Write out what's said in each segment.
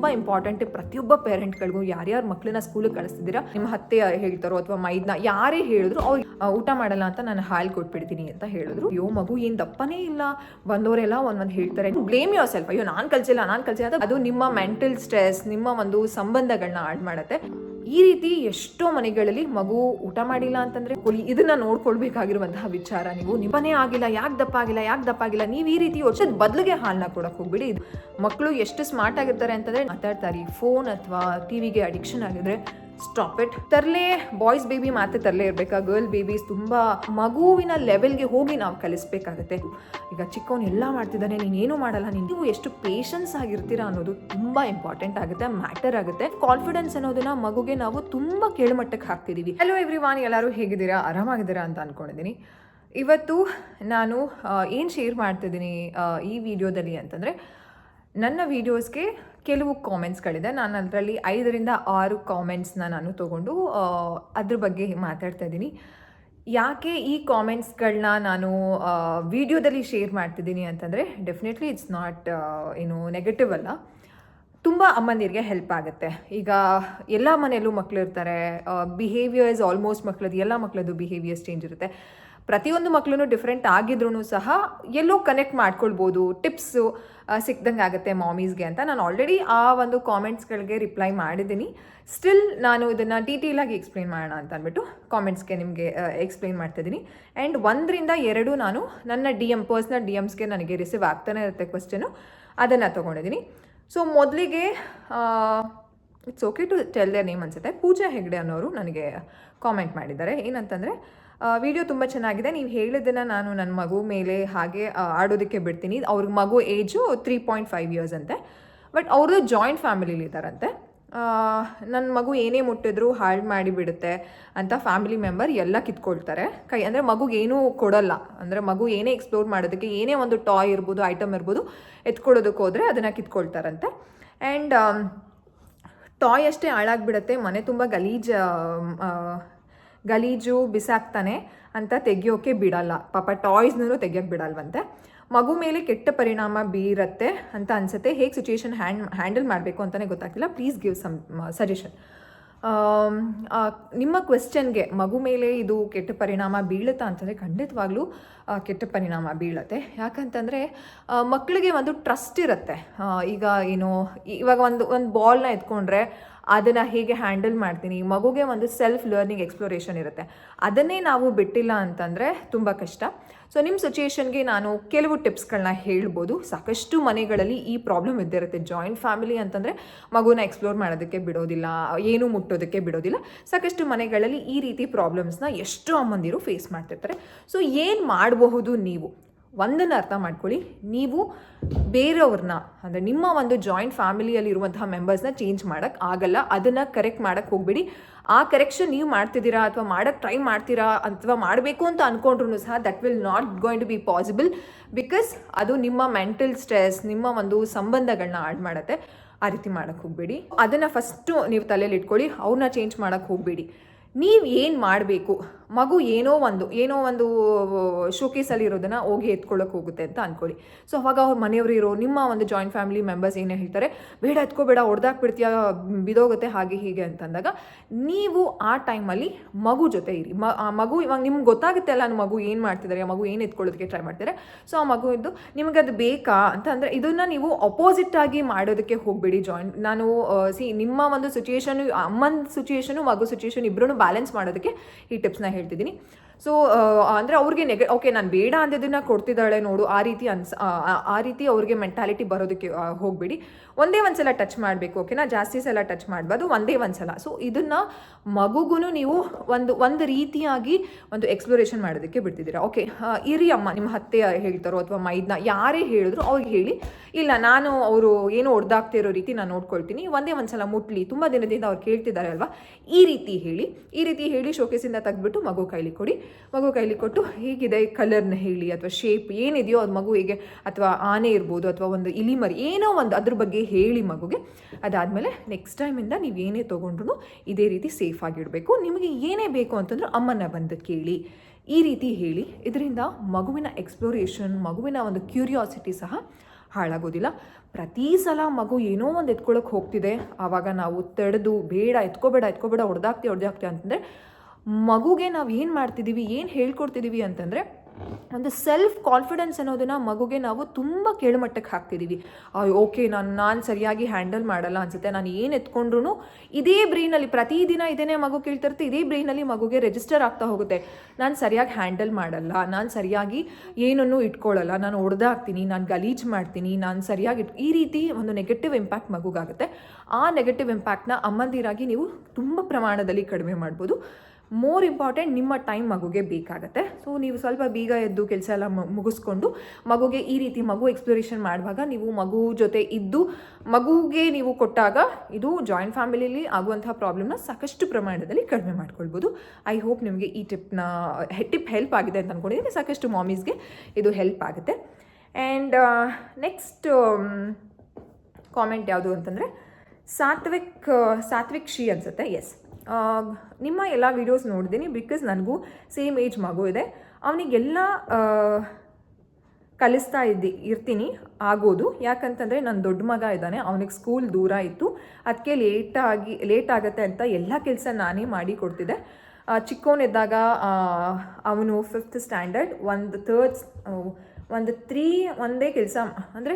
ತುಂಬ ಇಂಪಾರ್ಟೆಂಟ್ ಪ್ರತಿಯೊಬ್ಬ ಪೇರೆಂಟ್ಗಳಿಗೂ ಯಾರ್ಯಾರು ಮಕ್ಕಳನ್ನ ಸ್ಕೂಲಿಗೆ ಕಳಿಸ್ತಿದ್ದೀರಾ, ನಿಮ್ಮ ಹತ್ತೆ ಹೇಳ್ತಾರೋ ಅಥವಾ ಮೈದ್ನ ಯಾರೇ ಹೇಳಿದ್ರು ಅವ್ರು ಊಟ ಮಾಡಲ್ಲ ಅಂತ ನಾನು ಹಾಲು ಕೊಟ್ಬಿಡ್ತೀನಿ ಅಂತ ಹೇಳಿದ್ರು. ಅಯ್ಯೋ ಮಗು, ಏನು ದಪ್ಪನೇ ಇಲ್ಲ. ಬಂದವರೆಲ್ಲ ಒಂದೊಂದು ಹೇಳ್ತಾರೆ. ಬ್ಲೇಮ್ ಯೋರ್ ಸೆಲ್ಫ್ ಅಯ್ಯೋ ನಾನು ಕಲ್ಸಿಲ್ಲ ನಾನು ಕಲ್ಸಿಲ್ಲ ಅದು ನಿಮ್ಮ ಮೆಂಟಲ್ ಸ್ಟ್ರೆಸ್ ನಿಮ್ಮ ಒಂದು ಸಂಬಂಧಗಳನ್ನ ಹಾಳು ಮಾಡುತ್ತೆ. ಈ ರೀತಿ ಎಷ್ಟೋ ಮನೆಗಳಲ್ಲಿ ಮಗು ಊಟ ಮಾಡಿಲ್ಲ ಅಂತಂದ್ರೆ ಇದನ್ನ ನೋಡ್ಕೊಳ್ಬೇಕಾಗಿರುವಂತಹ ವಿಚಾರ. ನೀವು ನಿಮ್ಮನೆ ಆಗಿಲ್ಲ, ಯಾಕೆ ದಪ್ಪ ಆಗಿಲ್ಲ ಯಾಕೆ ದಪ್ಪ ಆಗಿಲ್ಲ ನೀವು ಈ ರೀತಿ ಯೋಚಿಸೋದ್ ಬದಲಿಗೆ ಹಾಲನ್ನ ಕೊಡಕ್ ಹೋಗ್ಬಿಡಿ. ಮಕ್ಕಳು ಎಷ್ಟು ಸ್ಮಾರ್ಟ್ ಆಗಿರ್ತಾರೆ ಅಂತಂದ್ರೆ ಮಾತಾಡ್ತಾರೆ. ಫೋನ್ ಅಥವಾ ಟಿವಿಗೆ ಅಡಿಕ್ಷನ್ ಆಗಿದ್ರೆ ಸ್ಟಾಪ್ ಇಟ್ ತರಲೇ ಬಾಯ್ಸ್ ಬೇಬಿ ಮಾತ್ರ ತರಲೇ ಇರಬೇಕಾ? ಗರ್ಲ್ ಬೇಬೀಸ್ ತುಂಬಾ ಮಗುವಿನ ಲೆವೆಲ್ಗೆ ಹೋಗಿ ನಾವು ಕಲಿಸ್ಬೇಕಾಗತ್ತೆ. ಈಗ ಚಿಕ್ಕವನು ಎಲ್ಲ ಮಾಡ್ತಿದ್ದಾನೆ ನೀನೇನು ಮಾಡಲ್ಲ. ನೀವು ಎಷ್ಟು ಪೇಷನ್ಸ್ ಆಗಿರ್ತೀರಾ ಅನ್ನೋದು ತುಂಬಾ ಇಂಪಾರ್ಟೆಂಟ್ ಆಗುತ್ತೆ ಮ್ಯಾಟರ್ ಆಗುತ್ತೆ. ಕಾನ್ಫಿಡೆನ್ಸ್ ಅನ್ನೋದನ್ನ ಮಗುಗೆ ನಾವು ತುಂಬಾ ಕೆಳಮಟ್ಟಕ್ಕೆ ಹಾಕ್ತಿದೀವಿ. ಹಲೋ ಎವ್ರಿ ವಾನ್ ಎಲ್ಲರೂ ಹೇಗಿದ್ದೀರಾ? ಆರಾಮಾಗಿದ್ದೀರಾ ಅಂತ ಅನ್ಕೊಂಡಿದ್ದೀನಿ ಇವತ್ತು ನಾನು ಏನು ಶೇರ್ ಮಾಡ್ತಿದ್ದೀನಿ ಈ ವಿಡಿಯೋದಲ್ಲಿ ಅಂತಂದರೆ ನನ್ನ ವೀಡಿಯೋಸ್ಗೆ ಕೆಲವು ಕಾಮೆಂಟ್ಸ್ಗಳಿದೆ ನಾನು ಅದರಲ್ಲಿ ಐದರಿಂದ ಆರು ಕಾಮೆಂಟ್ಸ್ನ ನಾನು ತೊಗೊಂಡು ಅದ್ರ ಬಗ್ಗೆ ಮಾತಾಡ್ತಾ ಇದ್ದೀನಿ. ಯಾಕೆ ಈ ಕಾಮೆಂಟ್ಸ್ಗಳನ್ನ ನಾನು ವಿಡಿಯೋದಲ್ಲಿ ಶೇರ್ ಮಾಡ್ತಿದ್ದೀನಿ ಅಂತಂದರೆ ಡೆಫಿನೆಟ್ಲಿ ಇಟ್ಸ್ ನಾಟ್ ಏನು ನೆಗೆಟಿವ್ ಅಲ್ಲ. ತುಂಬ ಅಮ್ಮಂದಿರಿಗೆ ಹೆಲ್ಪ್ ಆಗುತ್ತೆ. ಈಗ ಎಲ್ಲ ಮನೆಯಲ್ಲೂ ಮಕ್ಕಳು ಇರ್ತಾರೆ. ಬಿಹೇವಿಯರ್ಸ್ ಆಲ್ಮೋಸ್ಟ್ ಮಕ್ಕಳದ್ದು ಎಲ್ಲ ಮಕ್ಕಳದ್ದು ಬಿಹೇವಿಯರ್ಸ್ ಚೇಂಜ್ ಇರುತ್ತೆ. ಪ್ರತಿಯೊಂದು ಮಕ್ಕಳು ಡಿಫ್ರೆಂಟ್ ಆಗಿದ್ರೂ ಸಹ ಎಲ್ಲೋ ಕನೆಕ್ಟ್ ಮಾಡ್ಕೊಳ್ಬೋದು. ಟಿಪ್ಸು ಸಿಕ್ದಂಗೆ ಆಗುತ್ತೆ ಮಾಮೀಸ್ಗೆ ಅಂತ. ನಾನು ಆಲ್ರೆಡಿ ಆ ಒಂದು ಕಾಮೆಂಟ್ಸ್ಗಳಿಗೆ ರಿಪ್ಲೈ ಮಾಡಿದ್ದೀನಿ. ಸ್ಟಿಲ್ ನಾನು ಇದನ್ನು ಡೀಟೇಲಾಗಿ ಎಕ್ಸ್ಪ್ಲೈನ್ ಮಾಡೋಣ ಅಂತ ಅಂದ್ಬಿಟ್ಟು ಕಾಮೆಂಟ್ಸ್ಗೆ ನಿಮಗೆ ಎಕ್ಸ್ಪ್ಲೈನ್ ಮಾಡ್ತಿದ್ದೀನಿ ಆ್ಯಂಡ್ ಒಂದರಿಂದ ಎರಡು ನಾನು ನನ್ನ ಡಿ ಎಂ ಪರ್ಸ್ನಲ್ ಡಿ ಎಮ್ಸ್ಗೆ ನನಗೆ ರಿಸೀವ್ ಆಗ್ತಾನೆ ಇರುತ್ತೆ ಕ್ವಶನು ಅದನ್ನು ತೊಗೊಂಡಿದ್ದೀನಿ. ಸೊ ಮೊದಲಿಗೆ it's okay to tell the name ಅನ್ಸುತ್ತೆ. ಪೂಜಾ ಹೆಗ್ಡೆ ಅನ್ನೋರು ನನಗೆ ಕಾಮೆಂಟ್ ಮಾಡಿದ್ದಾರೆ. ಏನಂತಂದರೆ ವಿಡಿಯೋ ತುಂಬ ಚೆನ್ನಾಗಿದೆ. ನೀವು ಹೇಳಿದ್ದನ್ನು ನಾನು ನನ್ನ ಮಗು ಮೇಲೆ ಹಾಗೆ ಆಡೋದಕ್ಕೆ ಬಿಡ್ತೀನಿ. ಅವ್ರ ಮಗು age three point five years ಅಂತೆ. ಬಟ್ ಅವ್ರದ್ದು ಜಾಯಿಂಟ್ ಫ್ಯಾಮಿಲಿಲಿ ಇದ್ದಾರಂತೆ. ನನ್ನ ಮಗು ಏನೇ ಮುಟ್ಟಿದ್ರು ಹಾಳು ಮಾಡಿಬಿಡುತ್ತೆ ಅಂತ ಫ್ಯಾಮಿಲಿ ಮೆಂಬರ್ ಎಲ್ಲ ಕಿತ್ಕೊಳ್ತಾರೆ. ಕೈ, ಅಂದರೆ ಮಗುಗೆ ಏನೂ ಕೊಡಲ್ಲ. ಅಂದರೆ ಮಗು ಏನೇ ಎಕ್ಸ್ಪ್ಲೋರ್ ಮಾಡೋದಕ್ಕೆ ಏನೇ ಒಂದು ಟಾಯ್ ಇರ್ಬೋದು ಐಟಮ್ ಇರ್ಬೋದು, ಎತ್ಕೊಳ್ಳೋದಕ್ಕೆ ಹೋದರೆ ಅದನ್ನು ಕಿತ್ಕೊಳ್ತಾರಂತೆ. ಆ್ಯಂಡ್ ಟಾಯ್ ಅಷ್ಟೇ ಹಾಳಾಗ್ಬಿಡತ್ತೆ. ಮನೆ ತುಂಬ ಗಲೀಜ್ ಗಲೀಜು ಬಿಸಾಕ್ತಾನೆ ಅಂತ ತೆಗಿಯೋಕೆ ಬಿಡಲ್ಲ. ಪಾಪ ಟಾಯ್ಸ್ನೂ ತೆಗಿಯೋಕೆ ಬಿಡಲ್ವಂತೆ. ಮಗು ಮೇಲೆ ಕೆಟ್ಟ ಪರಿಣಾಮ ಬೀರತ್ತೆ ಅಂತ ಅನ್ಸುತ್ತೆ. ಹೇಗೆ ಸಿಚುಯೇಷನ್ ಹ್ಯಾಂಡ್ ಹ್ಯಾಂಡಲ್ ಮಾಡಬೇಕು ಅಂತಲೇ ಗೊತ್ತಾಗ್ತಿಲ್ಲ. ಪ್ಲೀಸ್ ಗಿವ್ ಸಮ್ ಸಜೆಷನ್ ನಿಮ್ಮ ಕ್ವೆಶ್ಚನ್ಗೆ ಮಗು ಮೇಲೆ ಇದು ಕೆಟ್ಟ ಪರಿಣಾಮ ಬೀಳುತ್ತಾ ಅಂತಂದರೆ ಖಂಡಿತವಾಗ್ಲೂ ಕೆಟ್ಟ ಪರಿಣಾಮ ಬೀಳುತ್ತೆ. ಯಾಕಂತಂದರೆ ಮಕ್ಕಳಿಗೆ ಒಂದು ಟ್ರಸ್ಟ್ ಇರುತ್ತೆ. ಈಗ ಏನು, ಇವಾಗ ಒಂದು ಒಂದು ಬಾಲ್ನ ಎತ್ಕೊಂಡ್ರೆ ಅದನ್ನು ಹೇಗೆ ಹ್ಯಾಂಡಲ್ ಮಾಡ್ತೀನಿ? ಮಗುಗೆ ಒಂದು ಸೆಲ್ಫ್ ಲರ್ನಿಂಗ್ ಎಕ್ಸ್ಪ್ಲೋರೇಷನ್ ಇರುತ್ತೆ. ಅದನ್ನೇ ನಾವು ಬಿಟ್ಟಿಲ್ಲ ಅಂತಂದರೆ ತುಂಬ ಕಷ್ಟ. ಸೊ ನಿಮ್ಮ ಸಿಚುಯೇಷನ್ಗೆ ನಾನು ಕೆಲವು ಟಿಪ್ಸ್ಗಳನ್ನ ಹೇಳ್ಬೋದು. ಸಾಕಷ್ಟು ಮನೆಗಳಲ್ಲಿ ಈ ಪ್ರಾಬ್ಲಮ್ ಇದ್ದಿರುತ್ತೆ. ಜಾಯಿಂಟ್ ಫ್ಯಾಮಿಲಿ ಅಂತಂದರೆ ಮಗುನ ಎಕ್ಸ್ಪ್ಲೋರ್ ಮಾಡೋದಕ್ಕೆ ಬಿಡೋದಿಲ್ಲ, ಏನು ಮುಟ್ಟೋದಕ್ಕೆ ಬಿಡೋದಿಲ್ಲ. ಸಾಕಷ್ಟು ಮನೆಗಳಲ್ಲಿ ಈ ರೀತಿ ಪ್ರಾಬ್ಲಮ್ಸ್ನ ಎಷ್ಟು ಅಮ್ಮಂದಿರು ಫೇಸ್ ಮಾಡ್ತಿರ್ತಾರೆ. ಸೊ ಏನು ಮಾಡಬಹುದು ನೀವು? ಒಂದನ್ನು ಅರ್ಥ ಮಾಡ್ಕೊಳ್ಳಿ. ನೀವು ಬೇರೆಯವ್ರನ್ನ, ಅಂದರೆ ನಿಮ್ಮ ಒಂದು ಜಾಯಿಂಟ್ ಫ್ಯಾಮಿಲಿಯಲ್ಲಿರುವಂತಹ ಮೆಂಬರ್ಸ್ನ ಚೇಂಜ್ ಮಾಡೋಕ್ಕೆ ಆಗಲ್ಲ. ಅದನ್ನು ಕರೆಕ್ಟ್ ಮಾಡೋಕ್ಕೆ ಹೋಗಬೇಡಿ. ಆ ಕರೆಕ್ಷನ್ ನೀವು ಮಾಡ್ತಿದ್ದೀರಾ ಅಥವಾ ಮಾಡೋಕ್ಕೆ ಟ್ರೈ ಮಾಡ್ತೀರಾ ಅಥವಾ ಮಾಡಬೇಕು ಅಂತ ಅಂದ್ಕೊಂಡ್ರು ಸಹ that will not going to be possible because ಅದು ನಿಮ್ಮ ಮೆಂಟಲ್ ಸ್ಟ್ರೆಸ್ ನಿಮ್ಮ ಒಂದು ಸಂಬಂಧಗಳನ್ನ ಆಡ್ ಮಾಡುತ್ತೆ. ಆ ರೀತಿ ಮಾಡೋಕ್ಕೆ ಹೋಗಬೇಡಿ. ಅದನ್ನು ಫಸ್ಟು ನೀವು ತಲೆಯಲ್ಲಿ ಇಟ್ಕೊಳ್ಳಿ. ಅವ್ರನ್ನ ಚೇಂಜ್ ಮಾಡೋಕ್ಕೆ ಹೋಗಬೇಡಿ. ನೀವು ಏನು ಮಾಡಬೇಕು? ಮಗು ಏನೋ ಒಂದು ಏನೋ ಒಂದು ಶೋಕೇಸಲ್ಲಿ ಇರೋದನ್ನು ಹೋಗಿ ಎತ್ಕೊಳ್ಳೋಕೆ ಹೋಗುತ್ತೆ ಅಂತ ಅಂದ್ಕೊಳ್ಳಿ ಸೊ ಅವಾಗ ಅವ್ರ ಮನೆಯವರು ಇರೋ ನಿಮ್ಮ ಒಂದು ಜಾಯಿಂಟ್ ಫ್ಯಾಮಿಲಿ ಮೆಂಬರ್ಸ್ ಏನೇ ಹೇಳ್ತಾರೆ, ಬೇಡ, ಎತ್ಕೋಬೇಡ, ಹೊಡೆದಾಕ್ಬಿಡ್ತೀಯ, ಬಿದೋಗುತ್ತೆ, ಹಾಗೆ, ಹೀಗೆ ಅಂತಂದಾಗ, ನೀವು ಆ ಟೈಮಲ್ಲಿ ಮಗು ಜೊತೆ ಇರಿ. ಮ, ಆ ಮಗು ಇವಾಗ ನಿಮ್ಗೆ ಗೊತ್ತಾಗುತ್ತೆ ಅಲ್ಲ ಮಗು ಏನು ಮಾಡ್ತಿದ್ದಾರೆ ಮಗು ಏನು ಎತ್ಕೊಳ್ಳೋದಕ್ಕೆ ಟ್ರೈ ಮಾಡ್ತಾರೆ ಸೊ ಆ ಮಗು ಇದ್ದು, ನಿಮಗೆ ಅದು ಬೇಕಾ? ಅಂತ ಅಂದರೆ ಇದನ್ನು ನೀವು ಅಪೋಸಿಟ್ ಆಗಿ ಮಾಡೋದಕ್ಕೆ ಹೋಗಬೇಡಿ ಜಾಯಿಂಟ್ ನಾನು ಸಿ ನಿಮ್ಮ ಒಂದು ಸಿಚುಯೇಷನ್ ಅಮ್ಮನ ಸಿಚುಯೇಷನು ಮಗು ಸಿಚುಯೇಷನ್ ಇಬ್ಬರೂ ಬ್ಯಾಲೆನ್ಸ್ ಮಾಡೋದಕ್ಕೆ ಈ ಟಿಪ್ಸ್ನ ಹೇಳ್ತಿದ್ದೀನಿ. ಸೊ ಅಂದರೆ ಅವ್ರಿಗೆ ನೆಗೆ ಓಕೆ ನಾನು ಬೇಡ ಅಂದಿದ್ದನ್ನು ಕೊಡ್ತಿದ್ದಾಳೆ ನೋಡು ಆ ರೀತಿ ಅನ್ಸ್ ಆ, ರೀತಿ ಅವ್ರಿಗೆ ಮೆಂಟಾಲಿಟಿ ಬರೋದಕ್ಕೆ ಹೋಗಬೇಡಿ. ಒಂದೇ ಒಂದೇ ಸಲ ಟಚ್ ಮಾಡಬೇಕು ಓಕೆನಾ ಜಾಸ್ತಿ ಸಲ ಟಚ್ ಮಾಡಬಾರ್ದು ಒಂದೇ ಒಂದ್ಸಲ. ಸೊ ಇದನ್ನು ಮಗುಗೂ ನೀವು ಒಂದು ಒಂದು ರೀತಿಯಾಗಿ ಒಂದು ಎಕ್ಸ್ಪ್ಲೋರೇಷನ್ ಮಾಡೋದಕ್ಕೆ ಬಿಡ್ತಿದ್ದೀರಾ. ಓಕೆ ಇರಿ ಅಮ್ಮ ನಿಮ್ಮ ಹತ್ತೆ ಹೇಳ್ತಾರೋ ಅಥವಾ ಮೈದ್ನ ಯಾರೇ ಹೇಳಿದ್ರು ಅವ್ರಿಗೆ ಹೇಳಿ. ಇಲ್ಲ ನಾನು ಅವರು ಏನು ಹೊಡೆದಾಗ್ತಿರೋ ರೀತಿ ನಾನು ನೋಡ್ಕೊಳ್ತೀನಿ. ಒಂದೇ ಒಂದ್ಸಲ ಮುಟ್ಲಿ ತುಂಬ ದಿನದಿಂದ ಅವ್ರು ಕೇಳ್ತಿದ್ದಾರೆ ಅಲ್ವಾ? ಈ ರೀತಿ ಹೇಳಿ ಈ ರೀತಿ ಹೇಳಿ ಶೋಕೇಸಿಂದ ತೆಗೆದ್ಬಿಟ್ಟು ಮಗು ಕೈಲಿ ಕೊಡಿ. ಮಗು ಕೈಲಿ ಕೊಟ್ಟು ಹೇಗಿದೆ ಕಲರ್ನ ಹೇಳಿ ಅಥವಾ ಶೇಪ್ ಏನಿದೆಯೋ ಅದು ಮಗು ಹೇಗೆ ಅಥವಾ ಆನೆ ಇರ್ಬೋದು ಅಥವಾ ಒಂದು ಇಲಿ ಮರಿ, ಏನೋ ಒಂದು ಅದ್ರ ಬಗ್ಗೆ ಹೇಳಿ ಮಗುಗೆ. ಅದಾದಮೇಲೆ ನೆಕ್ಸ್ಟ್ ಟೈಮಿಂದ ನೀವು ಏನೇ ತೊಗೊಂಡ್ರು ಇದೇ ರೀತಿ ಸೇಫ್ ಆಗಿಡಬೇಕು. ನಿಮಗೆ ಏನೇ ಬೇಕು ಅಂತಂದ್ರೆ ಅಮ್ಮನ ಬಂದು ಕೇಳಿ. ಈ ರೀತಿ ಹೇಳಿ. ಇದರಿಂದ ಮಗುವಿನ ಎಕ್ಸ್ಪ್ಲೋರೇಷನ್ ಮಗುವಿನ ಒಂದು ಕ್ಯೂರಿಯಾಸಿಟಿ ಸಹ ಹಾಳಾಗೋದಿಲ್ಲ. ಪ್ರತಿ ಸಲ ಮಗು ಏನೋ ಒಂದು ಎತ್ಕೊಳ್ಳೋಕೆ ಹೋಗ್ತಿದೆ. ಆವಾಗ ನಾವು ತಡೆದು ಬೇಡ, ಎತ್ಕೋಬೇಡ ಎತ್ಕೋಬೇಡ, ಹೊಡೆದಾಕ್ತಿ ಹೊಡೆದಾಕ್ತಿ ಅಂತಂದರೆ ಮಗುಗೆ ನಾವು ಏನು ಮಾಡ್ತಿದ್ದೀವಿ ಏನು ಹೇಳ್ಕೊಡ್ತಿದ್ದೀವಿ ಅಂತಂದರೆ, ಒಂದು ಸೆಲ್ಫ್ ಕಾನ್ಫಿಡೆನ್ಸ್ ಅನ್ನೋದನ್ನು ಮಗುಗೆ ನಾವು ತುಂಬ ಕೆಳಮಟ್ಟಕ್ಕೆ ಹಾಕ್ತಿದ್ದೀವಿ ಓಕೆ ನಾನು ನಾನು ಸರಿಯಾಗಿ ಹ್ಯಾಂಡಲ್ ಮಾಡಲ್ಲ ಅನಿಸುತ್ತೆ, ನಾನು ಏನು ಎತ್ಕೊಂಡ್ರು ಇದೇ ಬ್ರೈನಲ್ಲಿ ಪ್ರತಿದಿನ ಇದೇ ಮಗು ಕೇಳ್ತಿರ್ತೀವಿ ಇದೇ ಬ್ರೈನಲ್ಲಿ ಮಗುಗೆ ರಿಜಿಸ್ಟರ್ ಆಗ್ತಾ ಹೋಗುತ್ತೆ. ನಾನು ಸರಿಯಾಗಿ ಹ್ಯಾಂಡಲ್ ಮಾಡಲ್ಲ, ನಾನು ಸರಿಯಾಗಿ ಏನನ್ನು ಇಟ್ಕೊಳ್ಳಲ್ಲ ನಾನು ಹೊಡೆದಾಕ್ತೀನಿ ನಾನು ಗಲೀಜು ಮಾಡ್ತೀನಿ, ನಾನು ಸರಿಯಾಗಿ ಈ ರೀತಿ ಒಂದು ನೆಗೆಟಿವ್ ಇಂಪ್ಯಾಕ್ಟ್ ಮಗುಗಾಗುತ್ತೆ. ಆ ನೆಗೆಟಿವ್ ಇಂಪ್ಯಾಕ್ಟ್ನ ಅಮ್ಮಂದಿರಾಗಿ ನೀವು ತುಂಬ ಪ್ರಮಾಣದಲ್ಲಿ ಕಡಿಮೆ ಮಾಡ್ಬೋದು. ಮೋರ್ ಇಂಪಾರ್ಟೆಂಟ್ ನಿಮ್ಮ ಟೈಮ್ ಮಗುಗೆ ಬೇಕಾಗುತ್ತೆ. ಸೊ ನೀವು ಸ್ವಲ್ಪ ಬೇಗ ಎದ್ದು ಕೆಲಸ ಎಲ್ಲ ಮುಗಿಸ್ಕೊಂಡು ಮಗುಗೆ ಈ ರೀತಿ ಮಗು ಎಕ್ಸ್ಪ್ಲೋರೇಷನ್ ಮಾಡುವಾಗ ನೀವು ಮಗು ಜೊತೆ ಇದ್ದು, ಮಗುಗೆ ನೀವು ಕೊಟ್ಟಾಗ ಇದು ಜಾಯಿಂಟ್ ಫ್ಯಾಮಿಲಿಲಿ ಆಗುವಂತಹ ಪ್ರಾಬ್ಲಮ್ನ ಸಾಕಷ್ಟು ಪ್ರಮಾಣದಲ್ಲಿ ಕಡಿಮೆ ಮಾಡ್ಕೊಳ್ಬೋದು. ಐ ಹೋಪ್ ನಿಮಗೆ ಈ ಟಿಪ್ನ ಟಿಪ್ ಹೆಲ್ಪ್ ಆಗಿದೆ ಅಂತ ಅಂದ್ಕೊಂಡಿದ್ದೀನಿ ಸಾಕಷ್ಟು ಮಾಮೀಸ್ಗೆ ಇದು ಹೆಲ್ಪ್ ಆಗುತ್ತೆ. ಆ್ಯಂಡ್ ನೆಕ್ಸ್ಟ್ ಕಾಮೆಂಟ್ ಯಾವುದು ಅಂತಂದರೆ, ಸಾತ್ವಿಕ್ ಸಾತ್ವಿಕ್ ಶಿ ಅನಿಸುತ್ತೆ. ಎಸ್ ನಿಮ್ಮ ಎಲ್ಲ ವೀಡಿಯೋಸ್ ನೋಡಿದ್ದೀನಿ ಬಿಕಾಸ್ ನನಗೂ ಸೇಮ್ ಏಜ್ ಮಗು ಇದೆ. ಅವನಿಗೆಲ್ಲ ಕಲಿಸ್ತಾ ಇದ್ದಿ, ಇರ್ತೀನಿ, ಆಗೋದು. ಯಾಕಂತಂದರೆ ನನ್ನ ದೊಡ್ಡ ಮಗ ಇದ್ದಾನೆ, ಅವನಿಗೆ ಸ್ಕೂಲ್ ದೂರ ಇತ್ತು. ಅದಕ್ಕೆ ಲೇಟಾಗಿ ಲೇಟ್ ಆಗುತ್ತೆ ಅಂತ ಎಲ್ಲ ಕೆಲಸ ನಾನೇ ಮಾಡಿ ಕೊಡ್ತಿದ್ದೆ. ಚಿಕ್ಕವನಿದ್ದಾಗ ಅವನು ಫಿಫ್ತ್ ಸ್ಟ್ಯಾಂಡರ್ಡ್ ಒಂದು ಥರ್ಡ್ ಒಂದು ತ್ರೀ ಒಂದೇ ಕೆಲಸ, ಅಂದರೆ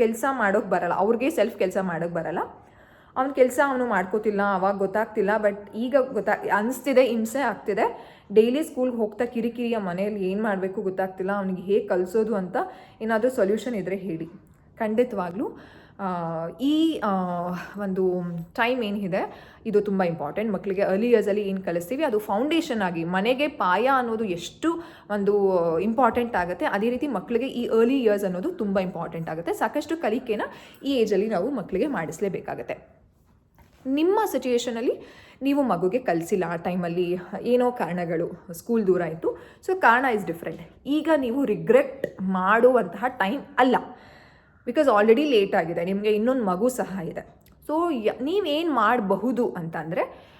ಕೆಲಸ ಮಾಡೋಕ್ಕೆ ಬರಲ್ಲ. ಅವ್ರಿಗೆ ಸೆಲ್ಫ್ ಕೆಲಸ ಮಾಡೋಕ್ಕೆ ಬರಲ್ಲ. ಅವ್ನ ಕೆಲಸ ಅವನು ಮಾಡ್ಕೋತಿಲ್ಲ, ಅವಾಗ ಗೊತ್ತಾಗ್ತಿಲ್ಲ ಬಟ್ ಈಗ ಗೊತ್ತಾ, ಅನಿಸ್ತಿದೆ, ಹಿಂಸೆ ಆಗ್ತಿದೆ. ಡೈಲಿ ಸ್ಕೂಲ್ಗೆ ಹೋಗ್ತಾ ಕಿರಿಕಿರಿಯ ಮನೆಯಲ್ಲಿ ಏನು ಮಾಡಬೇಕು ಗೊತ್ತಾಗ್ತಿಲ್ಲ, ಅವನಿಗೆ ಹೇಗೆ ಕಲಿಸೋದು ಅಂತ ಏನಾದರೂ ಸೊಲ್ಯೂಷನ್ ಇದ್ದರೆ ಹೇಳಿ. ಖಂಡಿತವಾಗ್ಲೂ ಈ ಒಂದು ಟೈಮ್ ಏನಿದೆ, ಇದು ತುಂಬ ಇಂಪಾರ್ಟೆಂಟ್ ಮಕ್ಕಳಿಗೆ ಅರ್ಲಿ ಇಯರ್ಸಲ್ಲಿ ಏನು ಕಲಿಸ್ತೀವಿ, ಅದು ಫೌಂಡೇಶನ್ ಆಗಿ, ಮನೆಗೆ ಪಾಯ ಅನ್ನೋದು ಎಷ್ಟು ಒಂದು ಇಂಪಾರ್ಟೆಂಟ್ ಆಗುತ್ತೆ, ಅದೇ ರೀತಿ ಮಕ್ಕಳಿಗೆ ಈ ಅರ್ಲಿ ಇಯರ್ಸ್ ಅನ್ನೋದು ತುಂಬ ಇಂಪಾರ್ಟೆಂಟ್ ಆಗುತ್ತೆ. ಸಾಕಷ್ಟು ಕಲಿಕೆನ ಈ ಏಜಲ್ಲಿ ನಾವು ಮಕ್ಕಳಿಗೆ ಮಾಡಿಸಲೇಬೇಕಾಗತ್ತೆ. ನಿಮ್ಮ ಸಿಚುಯೇಷನಲ್ಲಿ ನೀವು ಮಗುಗೆ ಕಲಿಸಿಲ್ಲ ಆ ಟೈಮಲ್ಲಿ ಏನೋ ಕಾರಣಗಳು ಸ್ಕೂಲ್ ದೂರ ಆಯಿತು ಸೊ ಕಾರಣ ಇಸ್ ಡಿಫ್ರೆಂಟ್ ಈಗ ನೀವು ರಿಗ್ರೆಟ್ ಮಾಡುವಂತಹ ಟೈಮ್ ಅಲ್ಲ. ಬಿಕಾಸ್ ಆಲ್ರೆಡಿ ಲೇಟ್ ಆಗಿದೆ, ನಿಮಗೆ ಇನ್ನೊಂದು ಮಗು ಸಹ ಇದೆ. ಸೊ ನೀವೇನು ಮಾಡಬಹುದು ಅಂತಂದರೆ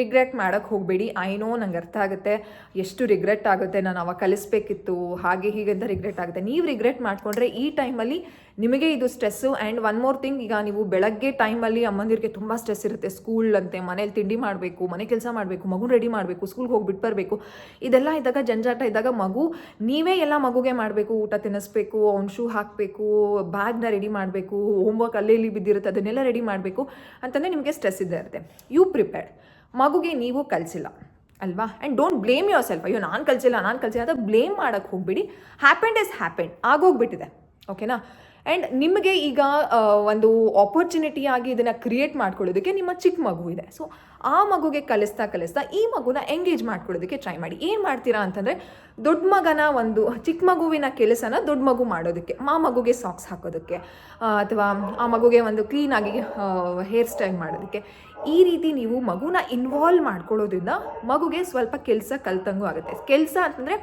ರಿಗ್ರೆಟ್ ಮಾಡೋಕ್ಕೆ ಹೋಗಬೇಡಿ. ಐನೋ ನಂಗೆ ಅರ್ಥ ಆಗುತ್ತೆ. ಎಷ್ಟು ರಿಗ್ರೆಟ್ ಆಗುತ್ತೆ, ನಾನು ಅವಾಗ ಕಲಿಸ್ಬೇಕಿತ್ತು, ಹಾಗೆ ಹೀಗೆ ಅಂತ ರಿಗ್ರೆಟ್ ಆಗುತ್ತೆ. ನೀವು ರಿಗ್ರೆಟ್ ಮಾಡಿಕೊಂಡ್ರೆ ಈ ಟೈಮಲ್ಲಿ ನಿಮಗೆ ಇದು stress and one more thing ಈಗ ನೀವು ಬೆಳಗ್ಗೆ ಟೈಮಲ್ಲಿ ಅಮ್ಮಂದಿರಿಗೆ ತುಂಬ ಸ್ಟ್ರೆಸ್ ಇರುತ್ತೆ. ಸ್ಕೂಲ್ ಅಂತೆ, ಮನೇಲಿ ತಿಂಡಿ ಮಾಡಬೇಕು, ಮನೆ ಕೆಲಸ ಮಾಡಬೇಕು ಮಗು ರೆಡಿ ಮಾಡಬೇಕು ಸ್ಕೂಲ್ಗೆ ಹೋಗಿ ಬಿಟ್ಟು ಬರಬೇಕು. ಇದೆಲ್ಲ ಇದ್ದಾಗ, ಜಂಜಾಟ ಇದ್ದಾಗ ಮಗು, ನೀವೇ ಎಲ್ಲ ಮಗುಗೆ ಮಾಡಬೇಕು. ಊಟ ತಿನ್ನಿಸ್ಬೇಕು, ಅವ್ನು ಶೂ ಹಾಕಬೇಕು ಬ್ಯಾಗ್ನ ರೆಡಿ ಮಾಡಬೇಕು ಹೋಮ್ವರ್ಕ್ ಅಲ್ಲೇ ಇಲ್ಲಿ ಬಿದ್ದಿರುತ್ತೆ, ಅದನ್ನೆಲ್ಲ ರೆಡಿ ಮಾಡಬೇಕು ಅಂತಂದರೆ ನಿಮಗೆ ಸ್ಟ್ರೆಸ್ ಇದ್ದೇ ಇರುತ್ತೆ. ಯು ಪ್ರಿಪೇರ್ಡ್ ಮಗುಗೆ ನೀವು ಕಲಿಸಿಲ್ಲ, ಅಲ್ವಾ? And don't blame yourself ಅಯ್ಯೋ, ನಾನು ಕಲಿಸಿಲ್ಲ ನಾನು ಕಲಿಸಿಲ್ಲ ಅಂತ ಬ್ಲೇಮ್ ಮಾಡೋಕ್ಕೆ ಹೋಗ್ಬಿಡಿ. ಹ್ಯಾಪೆಂಡ್ ಇಸ್ ಹ್ಯಾಪೆಂಡ್ ಆಗೋಗ್ಬಿಟ್ಟಿದೆ. ಓಕೆನಾ ಆ್ಯಂಡ್ ನಿಮಗೆ ಈಗ ಒಂದು ಆಪರ್ಚುನಿಟಿಯಾಗಿ ಇದನ್ನು ಕ್ರಿಯೇಟ್ ಮಾಡ್ಕೊಳ್ಳೋದಕ್ಕೆ ನಿಮ್ಮ ಚಿಕ್ಕ ಮಗು ಇದೆ. ಸೊ ಆ ಮಗುಗೆ ಕಲಿಸ್ತಾ ಕಲಿಸ್ತಾ ಈ ಮಗುನ ಎಂಗೇಜ್ ಮಾಡ್ಕೊಳ್ಳೋದಕ್ಕೆ ಟ್ರೈ ಮಾಡಿ. ಏನು ಮಾಡ್ತೀರಾ ಅಂತಂದರೆ ದೊಡ್ಡ ಮಗನ ಒಂದು, ಚಿಕ್ಕ ಮಗುವಿನ ಕೆಲಸನ ದೊಡ್ಡ ಮಗು ಮಾಡೋದಕ್ಕೆ, ಆ ಮಗುಗೆ ಸಾಕ್ಸ್ ಹಾಕೋದಕ್ಕೆ ಅಥವಾ ಆ ಮಗುಗೆ ಒಂದು ಕ್ಲೀನಾಗಿ ಹೇರ್ ಸ್ಟೈಲ್ ಮಾಡೋದಕ್ಕೆ. ಈ ರೀತಿ ನೀವು ಮಗುನ ಇನ್ವಾಲ್ವ್ ಮಾಡ್ಕೊಳ್ಳೋದ್ರಿಂದ ಮಗುಗೆ ಸ್ವಲ್ಪ ಕೆಲಸ ಕಲ್ತಂಗೂ ಆಗುತ್ತೆ. ಕೆಲಸ ಅಂತಂದರೆ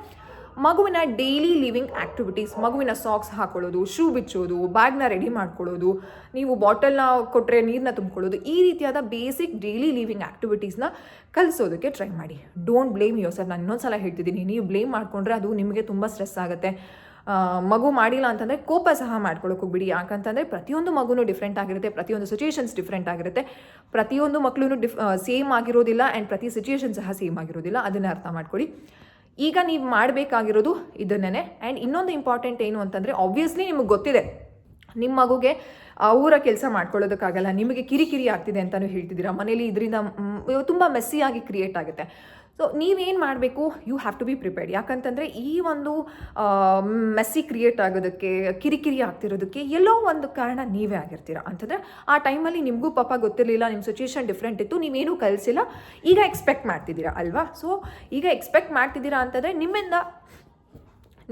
ಮಗುವಿನ ಡೈಲಿ ಲಿವಿಂಗ್ ಆ್ಯಕ್ಟಿವಿಟೀಸ್ ಮಗುವಿನ ಸಾಕ್ಸ್ ಹಾಕೊಳ್ಳೋದು ಶೂ ಬಿಚ್ಚೋದು ಬ್ಯಾಗ್ನ ರೆಡಿ ಮಾಡ್ಕೊಳ್ಳೋದು, ನೀವು ಬಾಟಲ್ನ ಕೊಟ್ಟರೆ ನೀರನ್ನ ತುಂಬ್ಕೊಳ್ಳೋದು, ಈ ರೀತಿಯಾದ ಬೇಸಿಕ್ ಡೈಲಿ ಲಿವಿಂಗ್ ಆ್ಯಕ್ಟಿವಿಟೀಸ್ನ ಕಲಿಸೋದಕ್ಕೆ ಟ್ರೈ ಮಾಡಿ. ಡೋಂಟ್ ಬ್ಲೇಮ್ ಯೋರ್ ಸರ್ ನಾನು ಇನ್ನೊಂದು ಸಲ ಹೇಳ್ತಿದ್ದೀನಿ. ನೀವು ಬ್ಲೇಮ್ ಮಾಡಿಕೊಂಡ್ರೆ ಅದು ನಿಮಗೆ ತುಂಬ ಸ್ಟ್ರೆಸ್ ಆಗುತ್ತೆ. ಮಗು ಮಾಡಿಲ್ಲ ಅಂತಂದರೆ ಕೋಪ ಸಹ ಮಾಡ್ಕೊಳ್ಳೋಕೆ ಹೋಗ್ಬಿಡಿ. ಯಾಕಂತಂದರೆ ಪ್ರತಿಯೊಂದು ಮಗುನೂ ಡಿಫ್ರೆಂಟ್ ಆಗಿರುತ್ತೆ. ಪ್ರತಿಯೊಂದು ಸಿಚುಯೇಷನ್ಸ್ ಡಿಫ್ರೆಂಟ್ ಆಗಿರುತ್ತೆ. ಪ್ರತಿಯೊಂದು ಮಕ್ಕಳು ಡಿಫ್ ಸೇಮ್ ಆಗಿರೋದಿಲ್ಲ ಆ್ಯಂಡ್ ಪ್ರತಿ ಸಿಚುಯೇಷನ್ ಸಹ ಸೇಮ್ ಆಗಿರೋದಿಲ್ಲ. ಅದನ್ನು ಅರ್ಥ ಮಾಡ್ಕೊಳ್ಳಿ. ಈಗ ನೀವು ಮಾಡಬೇಕಾಗಿರೋದು ಇದನ್ನೇ ಆ್ಯಂಡ್ ಇನ್ನೊಂದು ಇಂಪಾರ್ಟೆಂಟ್ ಏನು ಅಂತಂದರೆ ಆಬ್ವಿಯಸ್ಲಿ ನಿಮಗೆ ಗೊತ್ತಿದೆ. ನಿಮ್ಮ ಮಗುಗೆ ಅವರ ಕೆಲಸ ಮಾಡ್ಕೊಳ್ಳೋದಕ್ಕಾಗಲ್ಲ, ನಿಮಗೆ ಕಿರಿಕಿರಿ ಆಗ್ತಿದೆ ಅಂತಲೂ ಹೇಳ್ತಿದ್ದೀರಾ? ಮನೇಲಿ ಇದರಿಂದ ತುಂಬ ಮೆಸ್ಸಿಯಾಗಿ ಕ್ರಿಯೇಟ್ ಆಗುತ್ತೆ. ಸೊ ನೀವೇನು ಮಾಡಬೇಕು? You have to be prepared ಯಾಕಂತಂದರೆ ಈ ಒಂದು ಮೆಸ್ಸಿ ಕ್ರಿಯೇಟ್ ಆಗೋದಕ್ಕೆ, ಕಿರಿಕಿರಿ ಆಗ್ತಿರೋದಕ್ಕೆ ಎಲ್ಲೋ ಒಂದು ಕಾರಣ ನೀವೇ ಆಗಿರ್ತೀರ? ಅಂತಂದರೆ ಆ ಟೈಮಲ್ಲಿ ನಿಮಗೂ ಪಾಪ ಗೊತ್ತಿರಲಿಲ್ಲ ನಿಮ್ಮ ಸಿಚುಯೇಷನ್ ಡಿಫ್ರೆಂಟ್ ಇತ್ತು, ನೀವೇನೂ ಕಲಿಸಿಲ್ಲ, ಈಗ ಎಕ್ಸ್ಪೆಕ್ಟ್ ಮಾಡ್ತಿದ್ದೀರಾ, ಅಲ್ವಾ? ಸೊ ಈಗ ಎಕ್ಸ್ಪೆಕ್ಟ್ ಮಾಡ್ತಿದ್ದೀರಾ ಅಂತಂದರೆ ನಿಮ್ಮಿಂದ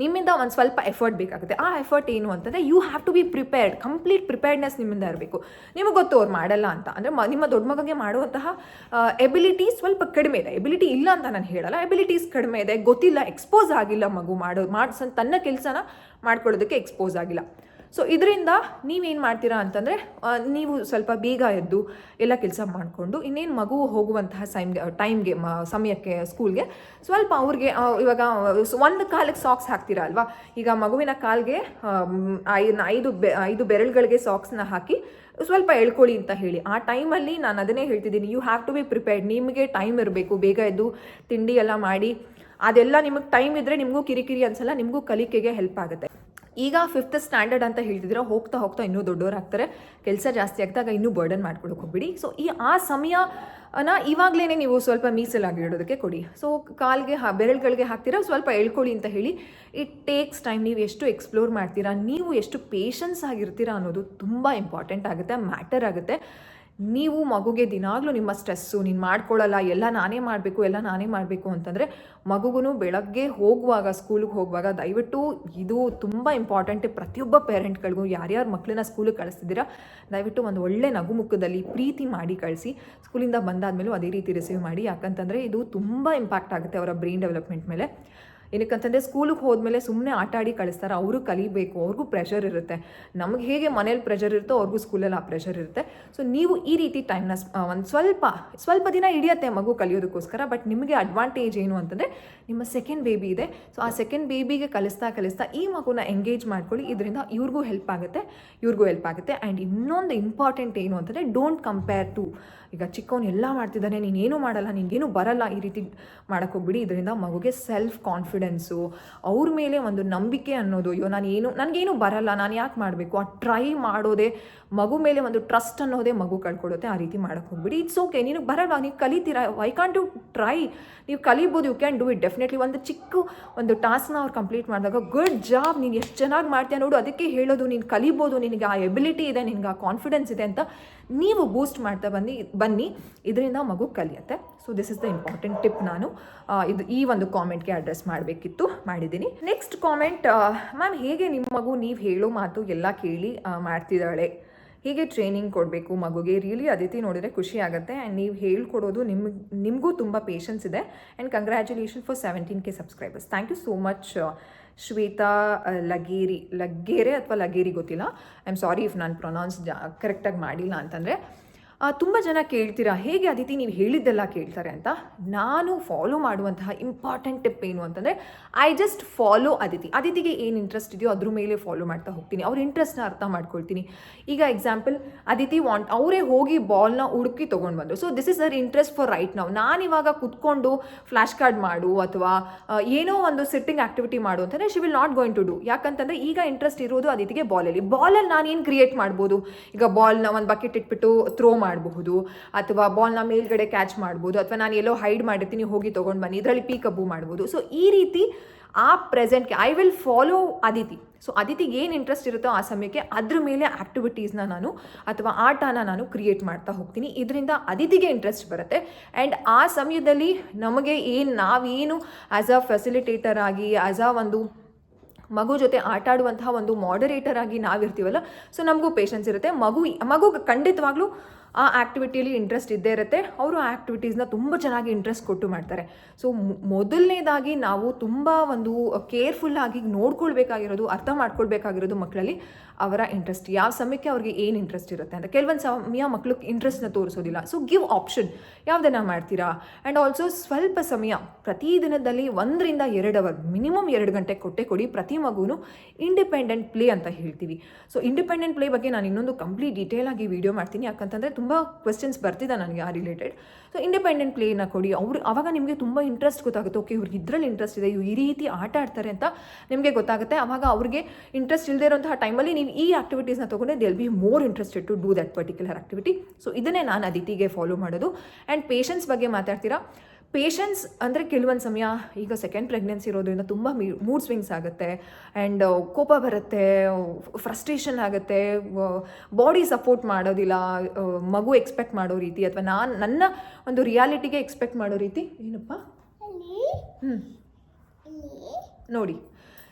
ನಿಮ್ಮಿಂದ ಒಂದು ಸ್ವಲ್ಪ ಎಫರ್ಟ್ ಬೇಕಾಗುತ್ತೆ. ಆ ಎಫರ್ಟ್ ಏನು ಅಂತಂದರೆ you have to be prepared complete preparedness ನಿಮ್ಮಿಂದ ಇರಬೇಕು. ನಿಮಗೆ ಗೊತ್ತು ಅವ್ರು ಮಾಡಲ್ಲ ಅಂತ. ಅಂದರೆ ನಿಮ್ಮ ದೊಡ್ಡ ಮಗಗೆ ಮಾಡುವಂತಹ ಎಬಿಲಿಟಿ ಸ್ವಲ್ಪ ಕಡಿಮೆ ಇದೆ. ಎಬಿಲಿಟಿ ಇಲ್ಲ ಅಂತ ನಾನು ಹೇಳಲ್ಲ. ಎಬಿಲಿಟೀಸ್ ಕಡಿಮೆ ಇದೆ. ಗೊತ್ತಿಲ್ಲ ಎಕ್ಸ್ಪೋಸ್ ಆಗಿಲ್ಲ ಮಗು ಮಾಡೋ, ಮಾಡ್ಸ, ತನ್ನ ಕೆಲಸನ ಮಾಡ್ಕೊಳ್ಳೋದಕ್ಕೆ ಎಕ್ಸ್ಪೋಸ್ ಆಗಿಲ್ಲ. ಸೊ ಇದರಿಂದ ನೀವೇನು ಮಾಡ್ತೀರಾ ಅಂತಂದರೆ ನೀವು ಸ್ವಲ್ಪ ಬೇಗ ಎದ್ದು ಎಲ್ಲ ಕೆಲಸ ಮಾಡಿಕೊಂಡು ಇನ್ನೇನು ಮಗು ಹೋಗುವಂತಹ ಸೈಮ್ಗೆ ಟೈಮ್ಗೆ, ಮ, ಸಮಯಕ್ಕೆ, ಸ್ಕೂಲ್ಗೆ ಸ್ವಲ್ಪ ಅವ್ರಿಗೆ ಇವಾಗ ಒಂದು ಕಾಲಿಗೆ ಸಾಕ್ಸ್ ಹಾಕ್ತೀರಾ ಅಲ್ವಾ? ಈಗ ಮಗುವಿನ ಕಾಲ್ಗೆ ಐದು ಐದು ಬೆರಳುಗಳಿಗೆ ಸಾಕ್ಸ್ನ ಹಾಕಿ ಸ್ವಲ್ಪ ಎಳ್ಕೊಳ್ಳಿ ಅಂತ ಹೇಳಿ. ಆ ಟೈಮಲ್ಲಿ ನಾನು ಅದನ್ನೇ ಹೇಳ್ತಿದ್ದೀನಿ. You have to be prepared ನಿಮಗೆ ಟೈಮ್ ಇರಬೇಕು. ಬೇಗ ಎದ್ದು ತಿಂಡಿ ಎಲ್ಲ ಮಾಡಿ. ಅದೆಲ್ಲ ನಿಮಗೆ ಟೈಮ್ ಇದ್ದರೆ ನಿಮಗೂ ಕಿರಿಕಿರಿ ಅನ್ಸಲ್ಲ, ನಿಮಗೂ ಕಲಿಕೆಗೆ ಹೆಲ್ಪ್ ಆಗುತ್ತೆ. ಈಗ ಫಿಫ್ತ್ ಸ್ಟ್ಯಾಂಡರ್ಡ್ ಅಂತ ಹೇಳ್ತಿದ್ರೆ ಹೋಗ್ತಾ ಹೋಗ್ತಾ ಇನ್ನೂ ದೊಡ್ಡವರಾಗ್ತಾರೆ. ಕೆಲಸ ಜಾಸ್ತಿ ಆಗ್ತಾಗ ಇನ್ನೂ ಬರ್ಡನ್ ಮಾಡ್ಕೊಳಕ್ಕೆ ಹೋಗ್ಬಿಡಿ. ಸೊ ಈ ಆ ಸಮಯನ ಇವಾಗಲೇ ನೀವು ಸ್ವಲ್ಪ ಮೀಸಲಾಗಿ ಇಡೋದಕ್ಕೆ ಕೊಡಿ. ಸೊ ಕಾಲ್ಗೆ ಹಾ, ಬೆರಳುಗಳಿಗೆ ಹಾಕ್ತೀರಾ? ಸ್ವಲ್ಪ ಎಳ್ಕೊಳ್ಳಿ ಅಂತ ಹೇಳಿ. ಇಟ್ ಟೇಕ್ಸ್ ಟೈಮ್ ನೀವು ಎಷ್ಟು ಎಕ್ಸ್ಪ್ಲೋರ್ ಮಾಡ್ತೀರಾ? ನೀವು ಎಷ್ಟು ಪೇಷನ್ಸ್ ಆಗಿರ್ತೀರಾ ಅನ್ನೋದು ತುಂಬ ಇಂಪಾರ್ಟೆಂಟ್ ಆಗುತ್ತೆ ಮ್ಯಾಟರ್ ಆಗುತ್ತೆ. ನೀವು ಮಗುಗೆ ದಿನಾಗಲೂ ನಿಮ್ಮ ಸ್ಟ್ರೆಸ್ಸು, ನೀನು ಮಾಡ್ಕೊಳ್ಳಲ್ಲ ಎಲ್ಲ ನಾನೇ ಮಾಡಬೇಕು, ಎಲ್ಲ ನಾನೇ ಮಾಡಬೇಕು ಅಂತಂದರೆ ಮಗುಗೂ ಬೆಳಗ್ಗೆ ಹೋಗುವಾಗ, ಸ್ಕೂಲಿಗೆ ಹೋಗುವಾಗ ದಯವಿಟ್ಟು ಇದು ತುಂಬ ಇಂಪಾರ್ಟೆಂಟ್ ಪ್ರತಿಯೊಬ್ಬ ಪೇರೆಂಟ್ಗಳಿಗೂ, ಯಾರ್ಯಾರು ಮಕ್ಕಳನ್ನ ಸ್ಕೂಲಿಗೆ ಕಳಿಸ್ತಿದ್ದೀರಾ, ದಯವಿಟ್ಟು ಒಂದು ಒಳ್ಳೆ ನಗು ಮುಖದಲ್ಲಿ ಪ್ರೀತಿ ಮಾಡಿ ಕಳಿಸಿ. ಸ್ಕೂಲಿಂದ ಬಂದಾದ್ಮೇಲೂ ಅದೇ ರೀತಿ ರಿಸೀವ್ ಮಾಡಿ. ಯಾಕಂತಂದರೆ ಇದು ತುಂಬ ಇಂಪ್ಯಾಕ್ಟ್ ಆಗುತ್ತೆ ಅವರ ಬ್ರೈನ್ ಡೆವಲಪ್ಮೆಂಟ್ ಮೇಲೆ. ಏನಕ್ಕಂತಂದರೆ ಸ್ಕೂಲಿಗೆ ಹೋದ್ಮೇಲೆ ಸುಮ್ಮನೆ ಆಟ ಆಡಿ ಕಳಿಸ್ತಾರೆ. ಅವರು ಕಲಿಬೇಕು, ಅವ್ರಿಗೂ ಪ್ರೆಷರ್ ಇರುತ್ತೆ. ನಮಗೆ ಹೇಗೆ ಮನೇಲಿ ಪ್ರೆಷರ್ ಇರುತ್ತೋ ಅವ್ರಿಗೂ ಸ್ಕೂಲಲ್ಲಿ ಆ ಪ್ರೆಷರ್ ಇರುತ್ತೆ. ಸೊ ನೀವು ಈ ರೀತಿ ಟೈಮ್ನ ಒಂದು ಸ್ವಲ್ಪ ಸ್ವಲ್ಪ ದಿನ ಹಿಡಿಯತ್ತೆ ಮಗು ಕಲಿಯೋದಕ್ಕೋಸ್ಕರ ಬಟ್ ನಿಮಗೆ ಅಡ್ವಾಂಟೇಜ್ ಏನು ಅಂತಂದರೆ ನಿಮ್ಮ ಸೆಕೆಂಡ್ ಬೇಬಿ ಇದೆ. ಸೊ ಆ ಸೆಕೆಂಡ್ ಬೇಬಿಗೆ ಕಲಿಸ್ತಾ ಕಲಿಸ್ತಾ ಈ ಮಗುನ ಎಂಗೇಜ್ ಮಾಡ್ಕೊಳ್ಳಿ. ಇದರಿಂದ ಇವ್ರಿಗೂ ಹೆಲ್ಪ್ ಆಗುತ್ತೆ, ಇವ್ರಿಗೂ ಹೆಲ್ಪ್ ಆಗುತ್ತೆ. ಆ್ಯಂಡ್ ಇನ್ನೊಂದು ಇಂಪಾರ್ಟೆಂಟ್ ಏನು ಅಂತಂದರೆ ಡೋಂಟ್ ಕಂಪೇರ್ ಟು ಈಗ ಚಿಕ್ಕವನು ಎಲ್ಲ ಮಾಡ್ತಿದ್ದಾನೆ ನೀನೇನು ಮಾಡಲ್ಲ ನಿನಗೇನು ಬರಲ್ಲ ಈ ರೀತಿ ಮಾಡೋಕ್ಕೆ ಹೋಗ್ಬಿಡಿ. ಇದರಿಂದ ಮಗುಗೆ ಸೆಲ್ಫ್ ಕಾನ್ಫಿಡೆನ್ಸು ಅವ್ರ ಮೇಲೆ ಒಂದು ನಂಬಿಕೆ ಅನ್ನೋದು, ಅಯ್ಯೋ, ನಾನು ಏನು ನನಗೇನು ಬರಲ್ಲ, ನಾನು ಯಾಕೆ ಮಾಡಬೇಕು? ಆ ಟ್ರೈ ಮಾಡೋದೇ, ಮಗು ಮೇಲೆ ಒಂದು ಟ್ರಸ್ಟ್ ಅನ್ನೋದೇ ಮಗು ಕಳ್ಕೊಡುತ್ತೆ, ಆ ರೀತಿ ಮಾಡೋಕ್ಕೆ ಹೋಗ್ಬಿಡಿ. ಇಟ್ಸ್ ಓಕೆ ನೀನು ಬರಲ್ಲ, ನೀವು ಕಲಿತೀರಾ ವೈ ಕಾಂಟ್ ಯು ಟ್ರೈ ನೀವು ಕಲಿಬೋದು you can do it definitely ಒಂದು ಚಿಕ್ಕ ಒಂದು ಟಾಸ್ಕ್ನ ಅವ್ರು ಕಂಪ್ಲೀಟ್ ಮಾಡಿದಾಗ ಗುಡ್ ಜಾಬ್ ನೀನು ಎಷ್ಟು ಚೆನ್ನಾಗಿ ಮಾಡ್ತೀಯ ನೋಡು, ಅದಕ್ಕೆ ಹೇಳೋದು, ನೀನು ಕಲಿಬೋದು, ನಿನಗೆ ಆ ಎಬಿಲಿಟಿ ಇದೆ, ನಿನಗೆ ಆ ಕಾನ್ಫಿಡೆನ್ಸ್ ಇದೆ ಅಂತ ನೀವು ಬೂಸ್ಟ್ ಮಾಡ್ತಾ ಬನ್ನಿ ಬನ್ನಿ. ಇದರಿಂದ ಮಗು ಕಲಿಯುತ್ತೆ. So this is the important tip ನಾನು. ಇದು ಈ ಒಂದು ಕಾಮೆಂಟ್ಗೆ ಅಡ್ರೆಸ್ ಮಾಡಬೇಕಿತ್ತು, ಮಾಡಿದ್ದೀನಿ. ನೆಕ್ಸ್ಟ್ ಕಾಮೆಂಟ್ ಮ್ಯಾಮ್ ಹೇಗೆ ನಿಮ್ಮ ಮಗು ನೀವು ಹೇಳೋ ಮಾತು ಎಲ್ಲ ಕೇಳಿ ಮಾಡ್ತಿದ್ದಾಳೆ? ಹೀಗೆ ಟ್ರೈನಿಂಗ್ ಕೊಡಬೇಕು ಮಗುಗೆ? ರಿಯಲಿ ಅದಿತಿ ನೋಡಿದರೆ ಖುಷಿ ಆಗುತ್ತೆ. ಆ್ಯಂಡ್ ನೀವು ಹೇಳ್ಕೊಡೋದು ನಿಮ್ಗೆ ನಿಮಗೂ ತುಂಬ ಪೇಷನ್ಸ್ ಇದೆ. And congratulation for seventeen K subscribers thank you so much Shweta Lageri Laggere ಅಥವಾ ಲಗೇರಿ ಗೊತ್ತಿಲ್ಲ. ಐ ಆಮ್ ಸಾರಿ ಇಫ್ ನಾನು ಪ್ರೊನೌನ್ಸ್ ಜಾ ಕರೆಕ್ಟಾಗಿ ಮಾಡಿಲ್ಲ ಅಂತಂದರೆ ತುಂಬ ಜನ ಕೇಳ್ತೀರಾ, ಹೇಗೆ ಅದಿತಿ ನೀವು ಹೇಳಿದ್ದೆಲ್ಲ ಕೇಳ್ತಾರೆ ಅಂತ? ನಾನು ಫಾಲೋ ಮಾಡುವಂತಹ ಇಂಪಾರ್ಟೆಂಟ್ ಟಿಪ್ ಏನು ಅಂತಂದರೆ ಐ ಜಸ್ಟ್ ಫಾಲೋ ಅದಿತಿ ಅದಿತಿಗೆ ಏನು ಇಂಟ್ರೆಸ್ಟ್ ಇದೆಯೋ ಅದ್ರ ಮೇಲೆ ಫಾಲೋ ಮಾಡ್ತಾ ಹೋಗ್ತೀನಿ. ಅವ್ರ ಇಂಟ್ರೆಸ್ಟ್ನ ಅರ್ಥ ಮಾಡ್ಕೊಳ್ತೀನಿ. ಈಗ ಎಕ್ಸಾಂಪಲ್ ಅದಿತಿ ವಾಂಟ್ ಅವರೇ ಹೋಗಿ ಬಾಲ್ನ ಹುಡುಕಿ ತೊಗೊಂಡು ಬಂದರು. So this is her interest for right ನಾವು ನಾನು ಇವಾಗ ಕುತ್ಕೊಂಡು ಫ್ಲ್ಯಾಶ್ ಕಾರ್ಡ್ ಮಾಡು ಅಥವಾ ಏನೋ ಒಂದು ಸಿಟ್ಟಿಂಗ್ ಆಕ್ಟಿವಿಟಿ ಮಾಡು ಅಂತಂದರೆ she will not going to do ಯಾಕಂತಂದರೆ ಈಗ ಇಂಟ್ರೆಸ್ಟ್ ಇರೋದು ಅದಿತಿಗೆ ಬಾಲಲ್ಲಿ ಬಾಲಲ್ಲಿ ನಾನು ಏನು ಕ್ರಿಯೇಟ್ ಮಾಡ್ಬೋದು? ಈಗ ಬಾಲ್ನ ಒಂದು ಬಕೆಟ್ ಇಟ್ಬಿಟ್ಟು ಥ್ರೋ ಮಾಡಬಹುದು ಅಥವಾ ಬಾಲ್ನ ಮೇಲ್ಗಡೆ ಕ್ಯಾಚ್ ಮಾಡ್ಬೋದು ಅಥವಾ ನಾನು ಎಲ್ಲೋ ಹೈಡ್ ಮಾಡಿರ್ತೀನಿ, ಹೋಗಿ ತೊಗೊಂಡು ಬನ್ನಿ, ಇದರಲ್ಲಿ ಪೀಕಬ್ಬು ಮಾಡ್ಬೋದು ಸೊ ಈ ರೀತಿ ಆ ಪ್ರೆಸೆಂಟ್ಗೆ I will follow Aditi so ಅದಿತಿಗೆ ಏನು ಇಂಟ್ರೆಸ್ಟ್ ಇರುತ್ತೋ ಆ ಸಮಯಕ್ಕೆ ಅದ್ರ ಮೇಲೆ ಆ್ಯಕ್ಟಿವಿಟೀಸ್ನ ನಾನು ಅಥವಾ ಆಟನ ನಾನು ಕ್ರಿಯೇಟ್ ಮಾಡ್ತಾ ಹೋಗ್ತೀನಿ. ಇದರಿಂದ ಅದಿತಿಗೆ ಇಂಟ್ರೆಸ್ಟ್ ಬರುತ್ತೆ. ಆ್ಯಂಡ್ ಆ ಸಮಯದಲ್ಲಿ ನಮಗೆ ಏನು, ನಾವೇನು ಆ್ಯಸ್ ಅ ಫೆಸಿಲಿಟೇಟರ್ ಆಗಿ ಆ್ಯಸ್ ಅ ಒಂದು ಮಗು ಜೊತೆ ಆಟ ಆಡುವಂತಹ ಒಂದು ಮಾಡರೇಟರ್ ಆಗಿ ನಾವಿರ್ತೀವಲ್ಲ ಸೊ ನಮಗೂ ಪೇಷನ್ಸ್ ಇರುತ್ತೆ. ಮಗು ಮಗು ಖಂಡಿತವಾಗ್ಲೂ ಆ ಆ್ಯಕ್ಟಿವಿಟಿಯಲ್ಲಿ ಇಂಟ್ರೆಸ್ಟ್ ಇದ್ದೇ ಇರುತ್ತೆ. ಅವರು ಆ ಆ್ಯಕ್ಟಿವಿಟೀಸ್ನ ತುಂಬ ಚೆನ್ನಾಗಿ ಇಂಟ್ರೆಸ್ಟ್ ಕೊಟ್ಟು ಮಾಡ್ತಾರೆ. ಸೊ ಮೊದಲನೇದಾಗಿ ನಾವು ತುಂಬ ಒಂದು ಕೇರ್ಫುಲ್ಲಾಗಿ ನೋಡ್ಕೊಳ್ಬೇಕಾಗಿರೋದು, ಅರ್ಥ ಮಾಡ್ಕೊಳ್ಬೇಕಾಗಿರೋದು ಮಕ್ಕಳಲ್ಲಿ ಅವರ ಇಂಟ್ರೆಸ್ಟ್ ಯಾವ ಸಮಯಕ್ಕೆ ಅವ್ರಿಗೆ ಏನು ಇಂಟ್ರೆಸ್ಟ್ ಇರುತ್ತೆ ಅಂತ. ಕೆಲವೊಂದು ಸಮಯ ಮಕ್ಕಳು ಇಂಟ್ರೆಸ್ಟ್ನ ತೋರಿಸೋದಿಲ್ಲ. ಸೊ ಗಿವ್ ಆಪ್ಷನ್ ಯಾವುದನ್ನು ಮಾಡ್ತೀರಾ? ಆ್ಯಂಡ್ ಆಲ್ಸೋ ಸ್ವಲ್ಪ ಸಮಯ, ಪ್ರತಿ ದಿನದಲ್ಲಿ ಒಂದರಿಂದ ಎರಡು ಅವರ್ ಮಿನಿಮಮ್ ಎರಡು ಗಂಟೆ ಕೊಟ್ಟೆ ಕೊಡಿ. ಪ್ರತಿ ಮಗುನು ಇಂಡಿಪೆಂಡೆಂಟ್ ಪ್ಲೇ ಅಂತ ಹೇಳ್ತೀವಿ. ಸೊ ಇಂಡಿಪೆಂಡೆಂಟ್ ಪ್ಲೇ ಬಗ್ಗೆ ನಾನು ಇನ್ನೊಂದು ಕಂಪ್ಲೀಟ್ ಡೀಟೇಲ್ ಆಗಿ ವಿಡಿಯೋ ಮಾಡ್ತೀನಿ. ಯಾಕಂತಂದರೆ ತುಂಬ ಕ್ವೆಶನ್ಸ್ ಬರ್ತಿದೆ ನನಗೆ ಆ ರಿಲೇಟೆಡ್ ಸೊ ಇಂಡಿಪೆಂಡೆಂಟ್ ಪ್ಲೇನ ಕೊಡಿ. ಅವರು ಅವಾಗ ನಿಮಗೆ ತುಂಬ ಇಂಟ್ರೆಸ್ಟ್ ಗೊತ್ತಾಗುತ್ತೆ. ಓಕೆ ಇವ್ರಿಗೆ ಇದರಲ್ಲಿ ಇಂಟ್ರೆಸ್ಟ್ ಇದೆ. ಇವ್ರು ಈ ರೀತಿ ಆಟ ಆಡ್ತಾರೆ ಅಂತ ನಿಮಗೆ ಗೊತ್ತಾಗುತ್ತೆ. ಅವಾಗ ಅವ್ರಿಗೆ ಇಂಟ್ರೆಸ್ಟ್ ಇಲ್ಲದೆ ಇರೋಂತಹ ಟೈಮಲ್ಲಿ ನೀವು ಈ ಆಕ್ಟಿವಿಟೀಸ್ನ ತೊಗೊಂಡೆ they'll be more interested to do that particular activity so ಇದನ್ನೇ ನಾನು ಅದಿತಿಗೆ ಫಾಲೋ ಮಾಡೋದು. ಆ್ಯಂಡ್ ಪೇಷನ್ಸ್ ಬಗ್ಗೆ ಮಾತಾಡ್ತೀರಾ? ಪೇಷನ್ಸ್ ಅಂದರೆ ಕೆಲವೊಂದು ಸಮಯ ಈಗ ಸೆಕೆಂಡ್ ಪ್ರೆಗ್ನೆನ್ಸಿ ಇರೋದ್ರಿಂದ ತುಂಬ ಮೂಡ್ ಸ್ವಿಂಗ್ಸ್ ಆಗುತ್ತೆ. ಆ್ಯಂಡ್ ಕೋಪ ಬರುತ್ತೆ ಫ್ರಸ್ಟ್ರೇಷನ್ ಆಗುತ್ತೆ ಬಾಡಿ ಸಪೋರ್ಟ್ ಮಾಡೋದಿಲ್ಲ ಮಗು ಎಕ್ಸ್ಪೆಕ್ಟ್ ಮಾಡೋ ರೀತಿ ಅಥವಾ ನಾನು, ನನ್ನ ಒಂದು ರಿಯಾಲಿಟಿಗೆ ಎಕ್ಸ್ಪೆಕ್ಟ್ ಮಾಡೋ ರೀತಿ ಏನಪ್ಪ? ಹ್ಞೂ ನೋಡಿ.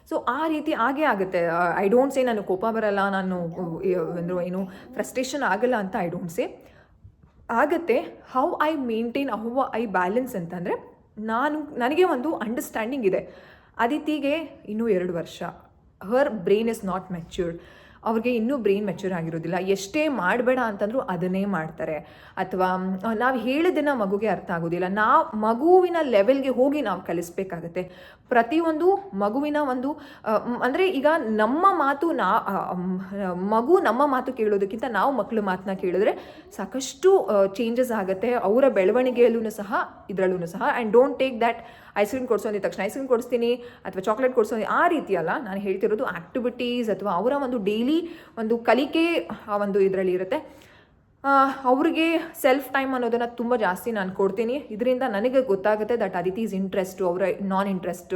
ಸೊ ಆ ರೀತಿ ಆಗೇ ಆಗುತ್ತೆ. ಐ ಡೋಂಟ್ ಸೇ ನಾನು ಕೋಪ ಬರಲ್ಲ, ನಾನು ಅಂದರೆ ಏನು ಫ್ರಸ್ಟ್ರೇಷನ್ ಆಗಲ್ಲ ಅಂತ ಐ ಡೋಂಟ್ ಸೇ ಆಗತ್ತೆ how I maintain how I balance ಅಂತಂದರೆ ನಾನು, ನನಗೆ ಒಂದು ಅಂಡರ್ಸ್ಟ್ಯಾಂಡಿಂಗ್ ಇದೆ. ಅದಿತಿಗೆ ಇನ್ನೂ ಎರಡು ವರ್ಷ. Her brain is not matured ಅವ್ರಿಗೆ ಇನ್ನೂ ಬ್ರೈನ್ ಮೆಚೂರ್ ಆಗಿರೋದಿಲ್ಲ. ಎಷ್ಟೇ ಮಾಡಬೇಡ ಅಂತಂದರೂ ಅದನ್ನೇ ಮಾಡ್ತಾರೆ. ಅಥವಾ ನಾವು ಹೇಳಿದ್ದನ್ನು ಮಗುಗೆ ಅರ್ಥ ಆಗೋದಿಲ್ಲ. ನಾವು ಮಗುವಿನ ಲೆವೆಲ್ಗೆ ಹೋಗಿ ನಾವು ಕಲಿಸ್ಬೇಕಾಗತ್ತೆ. ಪ್ರತಿಯೊಂದು ಮಗುವಿನ ಒಂದು ಅಂದರೆ ಈಗ ನಮ್ಮ ಮಾತು ನಾ ಮಗು ನಮ್ಮ ಮಾತು ಕೇಳೋದಕ್ಕಿಂತ ನಾವು ಮಕ್ಕಳ ಮಾತನ್ನ ಕೇಳಿದ್ರೆ ಸಾಕಷ್ಟು ಚೇಂಜಸ್ ಆಗುತ್ತೆ. ಅವರ ಬೆಳವಣಿಗೆಯಲ್ಲೂ ಸಹ ಇದರಲ್ಲೂ ಸಹ. And don't take that ice cream ಕೊಡ್ಸೋಂದಿದ ತಕ್ಷಣ, ಐಸ್ ಕ್ರೀಮ್ ಕೊಡಿಸ್ತೀನಿ ಅಥವಾ ಚಾಕ್ಲೇಟ್ ಕೊಡಿಸೋದು ಆ ರೀತಿ ಅಲ್ಲ, ನಾನು ಹೇಳ್ತಿರೋದು ಆ್ಯಕ್ಟಿವಿಟೀಸ್ ಅಥವಾ ಅವರ ಒಂದು ಡೈಲಿ ಒಂದು ಕಲಿಕೆ ಆ ಒಂದು ಇದರಲ್ಲಿ ಇರುತ್ತೆ. ಅವ್ರಿಗೆ ಸೆಲ್ಫ್ ಟೈಮ್ ಅನ್ನೋದನ್ನು ತುಂಬ ಜಾಸ್ತಿ ನಾನು ಕೊಡ್ತೀನಿ. ಇದರಿಂದ ನನಗೆ ಗೊತ್ತಾಗುತ್ತೆ ದಟ್ ಅದಿತಿ ಈಸ್ ಇಂಟ್ರೆಸ್ಟು ಅವರ ನಾನ್ ಇಂಟ್ರೆಸ್ಟ್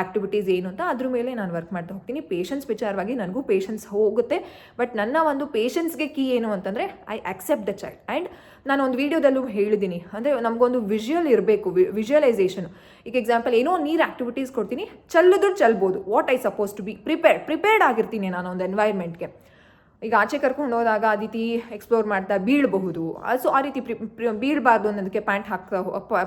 ಆ್ಯಕ್ಟಿವಿಟೀಸ್ ಏನು ಅಂತ. ಅದ್ರ ಮೇಲೆ ನಾನು ವರ್ಕ್ ಮಾಡ್ತಾ ಹೋಗ್ತೀನಿ. ಪೇಷನ್ಸ್ ವಿಚಾರವಾಗಿ ನನಗೂ ಪೇಷನ್ಸ್ ಹೋಗುತ್ತೆ. ಬಟ್ ನನ್ನ ಒಂದು ಪೇಷನ್ಸ್ಗೆ ಕೀ ಏನು ಅಂತಂದರೆ I accept the child and ನಾನು ಒಂದು ವೀಡಿಯೋದಲ್ಲೂ ಹೇಳಿದ್ದೀನಿ ಅಂದರೆ ನಮಗೊಂದು ವಿಜುವಲ್ ಇರಬೇಕು ವಿಜುವಲೈಸೇಷನ್ ಈಗ ಎಕ್ಸಾಂಪಲ್ ಏನೋ ನೀರು ಆ್ಯಕ್ಟಿವಿಟೀಸ್ ಕೊಡ್ತೀನಿ. ಚಲ್ಲದ್ರು ಚಲ್ಬೋದು. What I suppose to be prepared prepared ಆಗಿರ್ತೀನಿ ನಾನು ಒಂದು ಎನ್ವೈರ್ಮೆಂಟ್ಗೆ ಈಗ ಆಚೆ ಕರ್ಕೊಂಡು ಹೋದಾಗ ಅದಿತಿ ಎಕ್ಸ್ಪ್ಲೋರ್ ಮಾಡ್ತಾ ಬೀಳಬಹುದು. ಸೊ ಆ ರೀತಿ ಬೀಳಬಾರ್ದು ಅನ್ನೋದಕ್ಕೆ ಪ್ಯಾಂಟ್ ಹಾಕ್ತಾ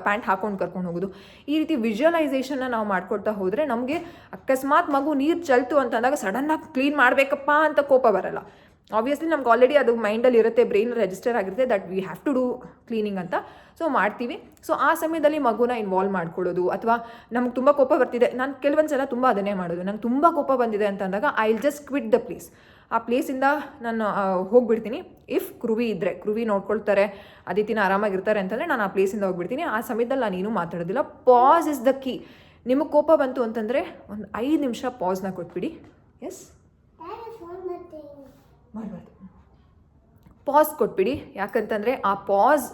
ಪ್ಯಾಂಟ್ ಹಾಕೊಂಡು ಕರ್ಕೊಂಡು ಹೋಗೋದು. ಈ ರೀತಿ ವಿಜುವಲೈಸೇಷನ್ನ ನಾವು ಮಾಡ್ಕೊಳ್ತಾ ಹೋದರೆ ನಮಗೆ ಅಕಸ್ಮಾತ್ ಮಗು ನೀರು ಚಲ್ತು ಅಂತಂದಾಗ ಸಡನ್ನಾಗಿ ಕ್ಲೀನ್ ಮಾಡಬೇಕಪ್ಪ ಅಂತ ಕೋಪ ಬರಲ್ಲ. ಆಬ್ವಿಯಸ್ಲಿ ನಮ್ಗೆ ಆಲ್ರೆಡಿ ಅದು ಮೈಂಡಲ್ಲಿ ಇರುತ್ತೆ ಬ್ರೈನ್ ರೆಜಿಸ್ಟರ್ ಆಗಿರುತ್ತೆ that we have to do cleaning ಅಂತ. ಸೊ ಮಾಡ್ತೀವಿ. ಸೊ ಆ ಸಮಯದಲ್ಲಿ ಮಗುನ ಇನ್ವಾಲ್ವ್ ಮಾಡ್ಕೊಳ್ಳೋದು ಅಥವಾ ನಮ್ಗೆ ತುಂಬ ಕೋಪ ಬರ್ತಿದೆ. ನಾನು ಕೆಲವೊಂದು ಸಲ ತುಂಬ ಅದನ್ನೇ ಮಾಡೋದು. ನಂಗೆ ತುಂಬ ಕೋಪ ಬಂದಿದೆ ಅಂತಂದಾಗ I will just quit the place ಆ ಪ್ಲೇಸಿಂದ ನಾನು ಹೋಗ್ಬಿಡ್ತೀನಿ. ಇಫ್ ಕೃವಿ ಇದ್ದರೆ ಕೃವಿ ನೋಡ್ಕೊಳ್ತಾರೆ ಅದಿತಿನ ಆರಾಮಾಗಿರ್ತಾರೆ ಅಂತಂದರೆ ನಾನು ಆ ಪ್ಲೇಸಿಂದ ಹೋಗ್ಬಿಡ್ತೀನಿ. ಆ ಸಮಯದಲ್ಲಿ ನಾನು ಮಾತಾಡೋದಿಲ್ಲ. ಪಾಸ್ ಇಸ್ ದ ಕೀ ನಿಮಗೆ ಕೋಪ ಬಂತು ಅಂತಂದರೆ ಒಂದು ಐದು ನಿಮಿಷ ಪಾಸ್ನ ಕೊಟ್ಬಿಡಿ. ಎಸ್ ಪಾಸ್ ಕೊಟ್ಬಿಡಿ. ಯಾಕಂತಂದರೆ ಆ ಪಾಸ್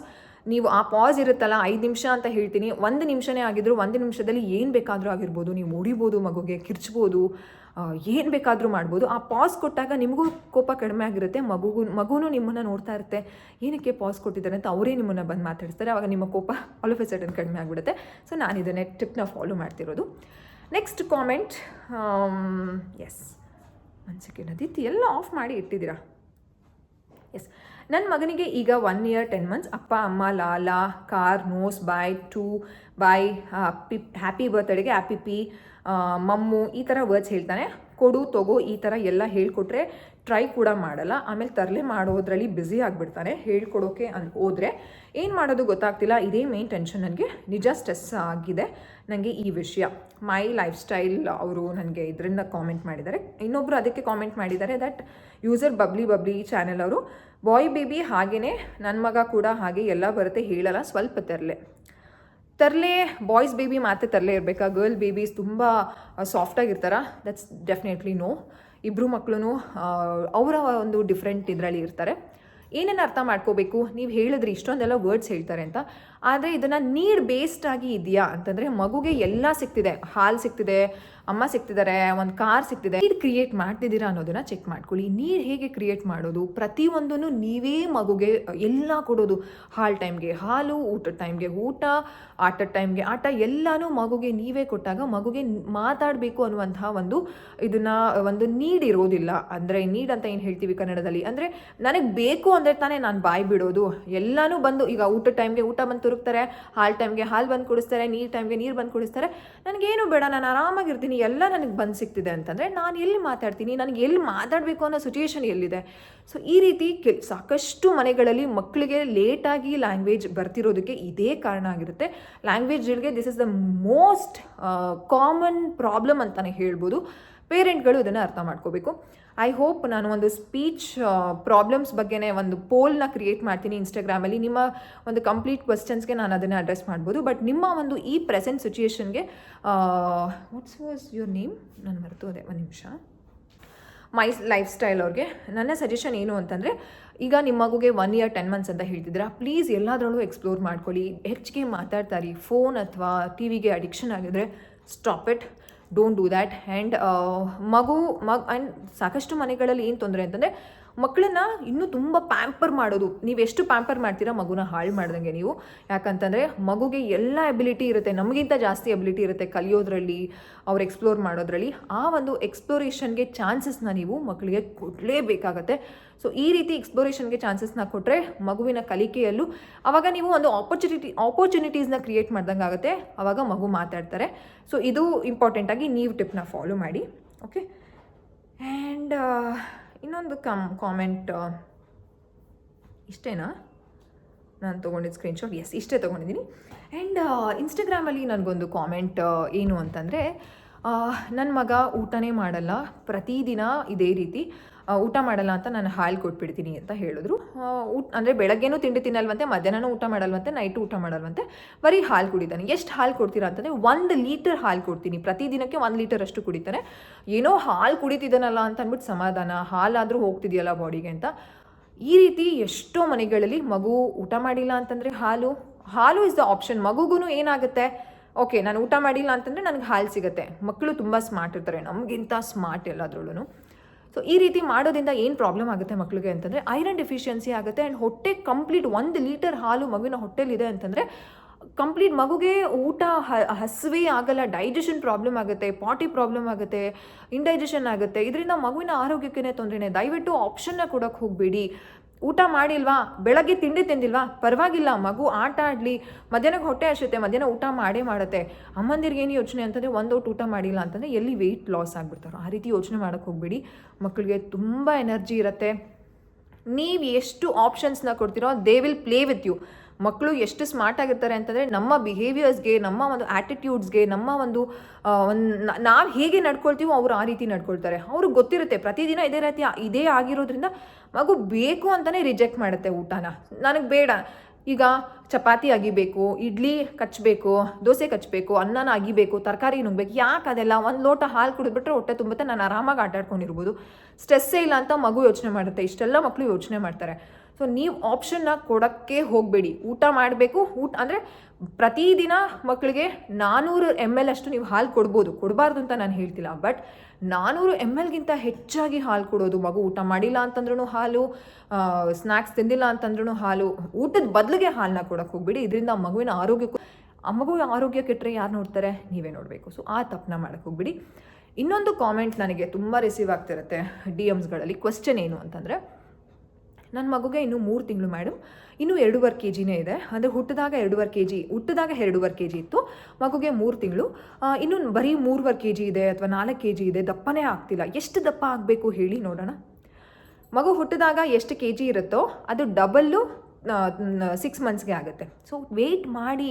ನೀವು ಆ ಪಾಸ್ ಇರುತ್ತಲ್ಲ, ಐದು ನಿಮಿಷ ಅಂತ ಹೇಳ್ತೀನಿ. ಒಂದು ನಿಮಿಷನೇ ಆಗಿದ್ರು, ಒಂದು ನಿಮಿಷದಲ್ಲಿ ಏನು ಬೇಕಾದರೂ ಆಗಿರ್ಬೋದು. ನೀವು ಹೊಡಿಬೋದು ಮಗುಗೆ, ಕಿರ್ಚ್ಬೋದು. ಏನು ಬೇಕಾದರೂ ಮಾಡ್ಬೋದು. ಆ ಪಾಸ್ ಕೊಟ್ಟಾಗ ನಿಮಗೂ ಕೋಪ ಕಡಿಮೆ ಆಗಿರುತ್ತೆ, ಮಗುಗೂ, ಮಗುನೂ ನಿಮ್ಮನ್ನು ನೋಡ್ತಾ ಇರುತ್ತೆ. ಏನಕ್ಕೆ ಪಾಸ್ ಕೊಟ್ಟಿದ್ದಾರೆ ಅಂತ ಅವರೇ ನಿಮ್ಮನ್ನು ಬಂದು ಮಾತಾಡಿಸ್ತಾರೆ. ಆವಾಗ ನಿಮ್ಮ ಕೋಪ ಆಲ್ ಆಫ್ ಎ ಸಡನ್ ಕಡಿಮೆ ಆಗಿಬಿಡುತ್ತೆ. ಸೊ ನಾನು ಇದನ್ನೇ ಟಿಪ್ನ ಫಾಲೋ ಮಾಡ್ತಿರೋದು. ನೆಕ್ಸ್ಟ್ ಕಾಮೆಂಟ್ ಎಸ್ ಒಂದು ಅದಿತಿ, ಎಲ್ಲ ಆಫ್ ಮಾಡಿ ಇಟ್ಟಿದ್ದೀರಾ? ಎಸ್ ನನ್ನ ಮಗನಿಗೆ ಈಗ ಒನ್ ಇಯರ್ ಟೆನ್ ಮಂತ್ಸ್ ಅಪ್ಪ, ಅಮ್ಮ, ಲಾಲಾ, car nose bye too bye happy happy ಬರ್ತ್ಡೇಗೆ happy P ಮಮ್ಮು ಈ ಥರ ವರ್ಡ್ಸ್ ಹೇಳ್ತಾನೆ. ಕೊಡು, ತಗೋ ಈ ಥರ ಎಲ್ಲ ಹೇಳಿಕೊಟ್ರೆ ಟ್ರೈ ಕೂಡ ಮಾಡಲ್ಲ. ಆಮೇಲೆ ತರಲೆ ಮಾಡೋದ್ರಲ್ಲಿ ಬ್ಯುಸಿ ಆಗಿಬಿಡ್ತಾನೆ. ಹೇಳ್ಕೊಡೋಕೆ ಅನ್ ಹೋದರೆ ಏನು ಮಾಡೋದು ಗೊತ್ತಾಗ್ತಿಲ್ಲ. ಇದೇ ಮೇನ್ ಟೆನ್ಷನ್ ನನಗೆ. ನಿಜ ಸ್ಟ್ರೆಸ್ ಆಗಿದೆ ನನಗೆ ಈ ವಿಷಯ. ಮೈ ಲೈಫ್ ಸ್ಟೈಲ್ ಅವರು ನನಗೆ ಇದರಿಂದ ಕಾಮೆಂಟ್ ಮಾಡಿದ್ದಾರೆ. ಇನ್ನೊಬ್ಬರು ಅದಕ್ಕೆ ಕಾಮೆಂಟ್ ಮಾಡಿದ್ದಾರೆ that user bubbly bubbly channel ಅವರು ಬಾಯ್ ಬೇಬಿ ಹಾಗೆಯೇ ನನ್ನ ಮಗ ಕೂಡ ಹಾಗೆ ಎಲ್ಲ ಬರುತ್ತೆ, ಹೇಳಲ್ಲ, ಸ್ವಲ್ಪ ತರಲೆ. ತರಲೆ ಬಾಯ್ಸ್ ಬೇಬಿ ಮಾತೇ ತರಲೆ ಇರಬೇಕಾ. ಗರ್ಲ್ ಬೇಬೀಸ್ ತುಂಬ ಸಾಫ್ಟಾಗಿರ್ತಾರ ದಟ್ಸ್ ಡೆಫಿನೆಟ್ಲಿ ನೋ ಇಬ್ಬರು ಮಕ್ಕಳು ಅವರ ಒಂದು ಡಿಫ್ರೆಂಟ್ ಇದರಲ್ಲಿ ಇರ್ತಾರೆ. ಏನೇನು ಅರ್ಥ ಮಾಡ್ಕೋಬೇಕು? ನೀವು ಹೇಳಿದ್ರಿ, ಇಷ್ಟೊಂದೆಲ್ಲ ವರ್ಡ್ಸ್ ಹೇಳ್ತಾರೆ ಅಂತ. ಆದರೆ ಇದನ್ನು ನೀಡ್ ಬೇಸ್ಡ್ ಆಗಿ ಇದೆಯಾ? ಅಂತಂದರೆ ಮಗುಗೆ ಎಲ್ಲ ಸಿಗ್ತಿದೆ. ಹಾಲು ಸಿಗ್ತಿದೆ, ಅಮ್ಮ ಸಿಗ್ತಿದ್ದಾರೆ, ಒಂದು ಕಾರ್ ಸಿಗ್ತಿದೆ. ನೀಡ್ ಕ್ರಿಯೇಟ್ ಮಾಡ್ತಿದ್ದೀರಾ ಅನ್ನೋದನ್ನು ಚೆಕ್ ಮಾಡ್ಕೊಳ್ಳಿ. ನೀಡ್ ಹೇಗೆ ಕ್ರಿಯೇಟ್ ಮಾಡೋದು? ಪ್ರತಿಯೊಂದನ್ನು ನೀವೇ ಮಗುಗೆ ಎಲ್ಲ ಕೊಡೋದು. ಹಾಲು ಟೈಮ್ಗೆ ಹಾಲು, ಊಟದ ಟೈಮ್ಗೆ ಊಟ, ಆಟದ ಟೈಮ್ಗೆ ಆಟ ಎಲ್ಲನೂ ಮಗುಗೆ ನೀವೇ ಕೊಟ್ಟಾಗ ಮಗುಗೆ ಮಾತಾಡಬೇಕು ಅನ್ನುವಂತಹ ಒಂದು ಇದನ್ನು, ಒಂದು ನೀಡ್ ಇರೋದಿಲ್ಲ. ಅಂದರೆ ನೀಡ್ ಅಂತ ಏನು ಹೇಳ್ತೀವಿ ಕನ್ನಡದಲ್ಲಿ? ಅಂದರೆ ನನಗೆ ಬೇಕು ಅಂದರೆ ತಾನೇ ನಾನು ಬಾಯಿ ಬಿಡೋದು. ಎಲ್ಲನೂ ಬಂದು ಈಗ ಊಟದ ಟೈಮ್ಗೆ ಊಟ ಬಂದು ತುರುಕ್ತಾರೆ ಹಾಲು ಟೈಮ್ಗೆ ಹಾಲು ಬಂದು ಕುಡಿಸ್ತಾರೆ, ನೀರು ಟೈಮ್ಗೆ ನೀರು ಬಂದು ಕುಡಿಸ್ತಾರೆ. ನನಗೇನು ಬೇಡ, ನಾನು ಆರಾಮಾಗಿರ್ತೀನಿ, ಎಲ್ಲ ನನಗೆ ಬಂದು ಸಿಗ್ತಿದೆ ಅಂತಂದರೆ ನಾನು ಎಲ್ಲಿ ಮಾತಾಡ್ತೀನಿ, ನನಗೆ ಎಲ್ಲಿ ಮಾತಾಡಬೇಕು ಅನ್ನೋ ಸಿಚುಯೇಷನ್ ಎಲ್ಲಿದೆ? ಸೊ ಈ ರೀತಿ ಸಾಕಷ್ಟು ಮನೆಗಳಲ್ಲಿ ಮಕ್ಕಳಿಗೆ ಲೇಟಾಗಿ ಲ್ಯಾಂಗ್ವೇಜ್ ಬರ್ತಿರೋದಕ್ಕೆ ಇದೇ ಕಾರಣ ಆಗಿರುತ್ತೆ. ಲ್ಯಾಂಗ್ವೇಜ್ಗೆ this is the most common problem ಅಂತಲೇ ಹೇಳ್ಬೋದು. ಪೇರೆಂಟ್ಗಳು ಇದನ್ನು ಅರ್ಥ ಮಾಡ್ಕೋಬೇಕು. ಐ ಹೋಪ್ ನಾನು ಒಂದು ಸ್ಪೀಚ್ ಪ್ರಾಬ್ಲಮ್ಸ್ ಬಗ್ಗೆನೇ ಒಂದು ಪೋಲ್ನ ಕ್ರಿಯೇಟ್ ಮಾಡ್ತೀನಿ ಇನ್ಸ್ಟಾಗ್ರಾಮಲ್ಲಿ ನಿಮ್ಮ ಒಂದು ಕಂಪ್ಲೀಟ್ ಕ್ವಶನ್ಸ್ಗೆ ನಾನು ಅದನ್ನು ಅಡ್ರೆಸ್ ಮಾಡ್ಬೋದು. ಬಟ್ ನಿಮ್ಮ ಒಂದು ಈ ಪ್ರೆಸೆಂಟ್ ಸಿಚುಯೇಷನ್ಗೆ ವಾಟ್ಸ್ ವಾಸ್ ಯುವರ್ ನೇಮ್ ನಾನು ಅದೇ ಒಂದು ನಿಮಿಷ. ಮೈ ಲೈಫ್ ಸ್ಟೈಲ್ ಅವ್ರಿಗೆ. ನನ್ನ ಸಜೆಷನ್ ಏನು ಅಂತಂದರೆ, ಈಗ ನಿಮ್ಮ ಮಗುಗೆ ಒನ್ ಇಯರ್ ಟೆನ್ ಮಂತ್ಸ್ ಅಂತ ಹೇಳ್ತಿದ್ದೀರಾ ಪ್ಲೀಸ್ ಎಲ್ಲದರಲ್ಲೂ ಎಕ್ಸ್ಪ್ಲೋರ್ ಮಾಡ್ಕೊಳ್ಳಿ. ಹೆಚ್ಚಿಗೆ ಮಾತಾಡ್ತಾರೆ ಫೋನ್ ಅಥವಾ ಟಿ ವಿಗೆ ಅಡಿಕ್ಷನ್ ಆಗಿದ್ರೆ stop it don't do that and ಮಗು ಮಗ್ ಆ್ಯಂಡ್ ಸಾಕಷ್ಟು ಮನೆಗಳಲ್ಲಿ ಏನು ತೊಂದರೆ ಅಂತಂದರೆ ಮಕ್ಕಳನ್ನ ಇನ್ನೂ ತುಂಬ ಪ್ಯಾಂಪರ್ ಮಾಡೋದು. ನೀವು ಎಷ್ಟು ಪ್ಯಾಂಪರ್ ಮಾಡ್ತೀರಾ ಮಗುನ ಹಾಳು ಮಾಡ್ದಂಗೆ ನೀವು. ಯಾಕಂತಂದರೆ ಮಗುಗೆ ಎಲ್ಲ ಎಬಿಲಿಟಿ ಇರುತ್ತೆ, ನಮಗಿಂತ ಜಾಸ್ತಿ ಎಬಿಲಿಟಿ ಇರುತ್ತೆ ಕಲಿಯೋದ್ರಲ್ಲಿ, ಅವ್ರು ಎಕ್ಸ್ಪ್ಲೋರ್ ಮಾಡೋದ್ರಲ್ಲಿ. ಆ ಒಂದು ಎಕ್ಸ್ಪ್ಲೋರೇಷನ್ಗೆ ಚಾನ್ಸಸ್ನ ನೀವು ಮಕ್ಕಳಿಗೆ ಕೊಡಲೇಬೇಕಾಗತ್ತೆ. ಸೊ ಈ ರೀತಿ ಎಕ್ಸ್ಪ್ಲೋರೇಷನ್ಗೆ ಚಾನ್ಸಸ್ನ ಕೊಟ್ಟರೆ ಮಗುವಿನ ಕಲಿಕೆಯಲ್ಲೂ ಆವಾಗ ನೀವು ಒಂದು ಆಪರ್ಚುನಿಟಿ ಆಪರ್ಚುನಿಟೀಸ್ನ ಕ್ರಿಯೇಟ್ ಮಾಡ್ದಂಗೆ ಆಗುತ್ತೆ. ಆವಾಗ ಮಗು ಮಾತಾಡ್ತಾರೆ. ಸೊ ಇದು ಇಂಪಾರ್ಟೆಂಟಾಗಿ ನೀವು ಟಿಪ್ನ ಫಾಲೋ ಮಾಡಿ. ಓಕೆ ಆ್ಯಂಡ್ ಇನ್ನೊಂದು ಕಮ್ ಕಾಮೆಂಟ್ ಇಷ್ಟೇನಾ? ನಾನು ತೊಗೊಂಡಿದ್ದು ಸ್ಕ್ರೀನ್ಶಾಟ್ ಎಸ್ ಇಷ್ಟೇ ತೊಗೊಂಡಿದ್ದೀನಿ ಆ್ಯಂಡ್ ಇನ್ಸ್ಟಾಗ್ರಾಮಲ್ಲಿ ನನಗೊಂದು ಕಾಮೆಂಟ್ ಏನು ಅಂತಂದರೆ ನನ್ನ ಮಗ ಊಟನೇ ಮಾಡಲ್ಲ, ಪ್ರತಿದಿನ ಇದೇ ರೀತಿ ಊಟ ಮಾಡಲ್ಲ ಅಂತ ನಾನು ಹಾಲು ಕೊಟ್ಬಿಡ್ತೀನಿ ಅಂತ ಹೇಳಿದ್ರು. ಊಟ ಅಂದರೆ ಬೆಳಗ್ಗೆನೂ ತಿಂಡಿ ತಿನ್ನಲ್ವಂತೆ, ಮಧ್ಯಾಹ್ನನೂ ಊಟ ಮಾಡಲ್ವಂತೆ ನೈಟು ಊಟ ಮಾಡಲ್ವಂತೆ. ಬರೀ ಹಾಲು ಕುಡಿತಾನೆ. ಎಷ್ಟು ಹಾಲು ಕೊಡ್ತೀರಾ ಅಂತಂದರೆ ಒಂದು ಲೀಟರ್ ಹಾಲು ಕೊಡ್ತೀನಿ. ಪ್ರತಿದಿನಕ್ಕೆ ಒಂದು ಲೀಟರ್ ಅಷ್ಟು ಕುಡಿತಾನೆ. ಏನೋ ಹಾಲು ಕುಡಿತಿದ್ದಾನಲ್ಲ ಅಂತ ಅಂದ್ಬಿಟ್ಟು ಸಮಾಧಾನ. ಹಾಲಾದರೂ ಹೋಗ್ತಿದೆಯಲ್ಲ ಬಾಡಿಗೆ ಅಂತ. ಈ ರೀತಿ ಎಷ್ಟೋ ಮನೆಗಳಲ್ಲಿ ಮಗು ಊಟ ಮಾಡಿಲ್ಲ ಅಂತಂದರೆ ಹಾಲು. ಹಾಲು ಇಸ್ ದ ಆಪ್ಷನ್ ಮಗುಗೂ ಏನಾಗುತ್ತೆ? ಓಕೆ ನಾನು ಊಟ ಮಾಡಿಲ್ಲ ಅಂತಂದರೆ ನನಗೆ ಹಾಲು ಸಿಗುತ್ತೆ. ಮಕ್ಕಳು ತುಂಬ ಸ್ಮಾರ್ಟ್ ಇರ್ತಾರೆ. ನಮಗಿಂತ ಸ್ಮಾರ್ಟ್ ಎಲ್ಲದ್ರಲ್ಲೂ ಸೊ ಈ ರೀತಿ ಮಾಡೋದ್ರಿಂದ ಏನು ಪ್ರಾಬ್ಲಮ್ ಆಗುತ್ತೆ ಮಕ್ಕಳಿಗೆ ಅಂತಂದರೆ ಐರನ್ ಡೆಫಿಷಿಯನ್ಸಿ ಆಗುತ್ತೆ ಆ್ಯಂಡ್ ಹೊಟ್ಟೆ ಕಂಪ್ಲೀಟ್ ಒಂದು ಲೀಟರ್ ಹಾಲು ಮಗುವಿನ ಹೊಟ್ಟೆಲಿದೆ ಅಂತಂದರೆ ಕಂಪ್ಲೀಟ್ ಮಗುಗೆ ಊಟ ಹಸಿವೆ ಆಗಲ್ಲ ಡೈಜೆಷನ್ ಪ್ರಾಬ್ಲಮ್ ಆಗುತ್ತೆ ಪಾಟಿ ಪ್ರಾಬ್ಲಮ್ ಆಗುತ್ತೆ ಇಂಡೈಜೆಷನ್ ಆಗುತ್ತೆ. ಇದರಿಂದ ಮಗುವಿನ ಆರೋಗ್ಯಕ್ಕೇ ತೊಂದರೆನೇ. ದಯವಿಟ್ಟು ಆಪ್ಷನ್ನ ಕೊಡೋಕ್ಕೆ ಹೋಗಬೇಡಿ. ಊಟ ಮಾಡಿಲ್ವಾ? ಬೆಳಗ್ಗೆ ತಿಂಡಿ ತಿಂದಿಲ್ವಾ? ಪರವಾಗಿಲ್ಲ, ಮಗು ಆಟ ಆಡಲಿ. ಮಧ್ಯಾಹ್ನಕ್ಕೆ ಹೊಟ್ಟೆ ಹಸುತ್ತೆ ಮಧ್ಯಾಹ್ನ ಊಟ ಮಾಡೇ ಮಾಡುತ್ತೆ. ಅಮ್ಮಂದಿರಿಗೆ ಏನು ಯೋಚನೆ ಅಂತಂದರೆ, ಒಂದು ಔಟ್ ಊಟ ಮಾಡಿಲ್ಲ ಅಂತಂದರೆ, ಎಲ್ಲಿ ವೆಯ್ಟ್ ಲಾಸ್ ಆಗಿಬಿಡ್ತಾರೋ. ಆ ರೀತಿ ಯೋಚನೆ ಮಾಡೋಕ್ಕೆ ಹೋಗಬೇಡಿ. ಮಕ್ಕಳಿಗೆ ತುಂಬ ಎನರ್ಜಿ ಇರುತ್ತೆ. ನೀವು ಎಷ್ಟು ಆಪ್ಷನ್ಸ್ನ ಕೊಡ್ತೀರೋ they will play with you ಮಕ್ಕಳು ಎಷ್ಟು ಸ್ಮಾರ್ಟ್ ಆಗಿರ್ತಾರೆ ಅಂತಂದರೆ, ನಮ್ಮ ಬಿಹೇವಿಯರ್ಸ್ಗೆ ನಮ್ಮ ಒಂದು ಆ್ಯಟಿಟ್ಯೂಡ್ಸ್ಗೆ ನಮ್ಮ ಒಂದು ಒಂದು ನಾವು ಹೇಗೆ ನಡ್ಕೊಳ್ತೀವೋ ಅವರು ಆ ರೀತಿ ನಡ್ಕೊಳ್ತಾರೆ. ಅವ್ರಿಗೆ ಗೊತ್ತಿರುತ್ತೆ, ಪ್ರತಿದಿನ ಇದೇ ರೀತಿ, ಇದೇ ಆಗಿರೋದ್ರಿಂದ ಮಗು ಬೇಕು ಅಂತಲೇ ರಿಜೆಕ್ಟ್ ಮಾಡುತ್ತೆ ಊಟನ. ನನಗೆ ಬೇಡ. ಈಗ ಚಪಾತಿ ಅಗಿಬೇಕು, ಇಡ್ಲಿ ಕಚ್ಚಬೇಕು ದೋಸೆ ಕಚ್ಚಬೇಕು ಅನ್ನನ ಅಗಿಬೇಕು, ತರಕಾರಿ ನುಗ್ಬೇಕು, ಯಾಕೆ ಅದೆಲ್ಲ? ಒಂದು ಲೋಟ ಹಾಲು ಕುಡಿದ್ಬಿಟ್ರೆ ಹೊಟ್ಟೆ ತುಂಬುತ್ತೆ, ನಾನು ಆರಾಮಾಗಿ ಆಟಾಡ್ಕೊಂಡಿರ್ಬೋದು. ಸ್ಟ್ರೆಸ್ಸೇ ಇಲ್ಲ ಅಂತ ಮಗು ಯೋಚನೆ ಮಾಡುತ್ತೆ. ಇಷ್ಟೆಲ್ಲ ಮಕ್ಕಳು ಯೋಚನೆ ಮಾಡ್ತಾರೆ. ಸೊ ನೀವು ಆಪ್ಷನ್ನ ಕೊಡೋಕ್ಕೆ ಹೋಗಬೇಡಿ. ಊಟ ಮಾಡಬೇಕು. ಊಟ ಅಂದರೆ ಪ್ರತಿದಿನ ಮಕ್ಕಳಿಗೆ ನಾನ್ನೂರು ಎಂ ಎಲ್ ಅಷ್ಟು ನೀವು ಹಾಲು ಕೊಡ್ಬೋದು. ಕೊಡಬಾರ್ದು ಅಂತ ನಾನು ಹೇಳ್ತಿಲ್ಲ. ಬಟ್ ನಾನ್ನೂರು ಎಂ ಎಲ್ಗಿಂತ ಹೆಚ್ಚಾಗಿ ಹಾಲು ಕೊಡೋದು. ಮಗು ಊಟ ಮಾಡಿಲ್ಲ ಅಂತಂದ್ರೂ ಹಾಲು ಸ್ನ್ಯಾಕ್ಸ್ ತಿಂದಿಲ್ಲ ಅಂತಂದ್ರೂ ಹಾಲು. ಊಟದ ಬದಲಿಗೆ ಹಾಲನ್ನ ಕೊಡೋಕ್ಕೆ ಹೋಗ್ಬೇಡಿ. ಇದರಿಂದ ಮಗುವಿನ ಆರೋಗ್ಯಕ್ಕೂ, ಆ ಮಗು ಆರೋಗ್ಯ ಕೆಟ್ಟರೆ ಯಾರು ನೋಡ್ತಾರೆ? ನೀವೇ ನೋಡಬೇಕು. ಸೊ ಆ ತಪ್ಪನ್ನ ಮಾಡೋಕ್ಕೆ ಹೋಗ್ಬಿಡಿ. ಇನ್ನೊಂದು ಕಾಮೆಂಟ್ ನನಗೆ ತುಂಬ ರಿಸೀವ್ ಆಗ್ತಿರುತ್ತೆ. ಡಿ ಎಮ್ಸ್ಗಳಲ್ಲಿ ಕ್ವಶನ್ ಏನು ಅಂತಂದರೆ ನನ್ನ ಮಗುಗೆ ಇನ್ನೂ ಮೂರು ತಿಂಗಳು ಮೇಡಮ್ ಇನ್ನೂ ಎರಡೂವರೆ ಕೆ ಜಿನೇ ಇದೆ. ಅಂದರೆ ಹುಟ್ಟಿದಾಗ ಎರಡೂವರೆ ಕೆ ಜಿ ಹುಟ್ಟಿದಾಗ ಎರಡೂವರೆ ಕೆ ಜಿ ಇತ್ತು. ಮಗುಗೆ ಮೂರು ತಿಂಗಳು. ಇನ್ನೂ ಬರೀ ಮೂರುವರೆ ಕೆ ಜಿ ಇದೆ ಅಥವಾ ನಾಲ್ಕು ಕೆ ಜಿ ಇದೆ, ದಪ್ಪನೇ ಆಗ್ತಿಲ್ಲ. ಎಷ್ಟು ದಪ್ಪ ಆಗಬೇಕು ಹೇಳಿ ನೋಡೋಣ. ಮಗು ಹುಟ್ಟಿದಾಗ ಎಷ್ಟು ಕೆ ಜಿ ಇರುತ್ತೋ ಅದು ಡಬಲ್ಲು ಸಿಕ್ಸ್ ಮಂತ್ಸ್ಗೆ ಆಗುತ್ತೆ. ಸೊ ವೆಯ್ಟ್ ಮಾಡಿ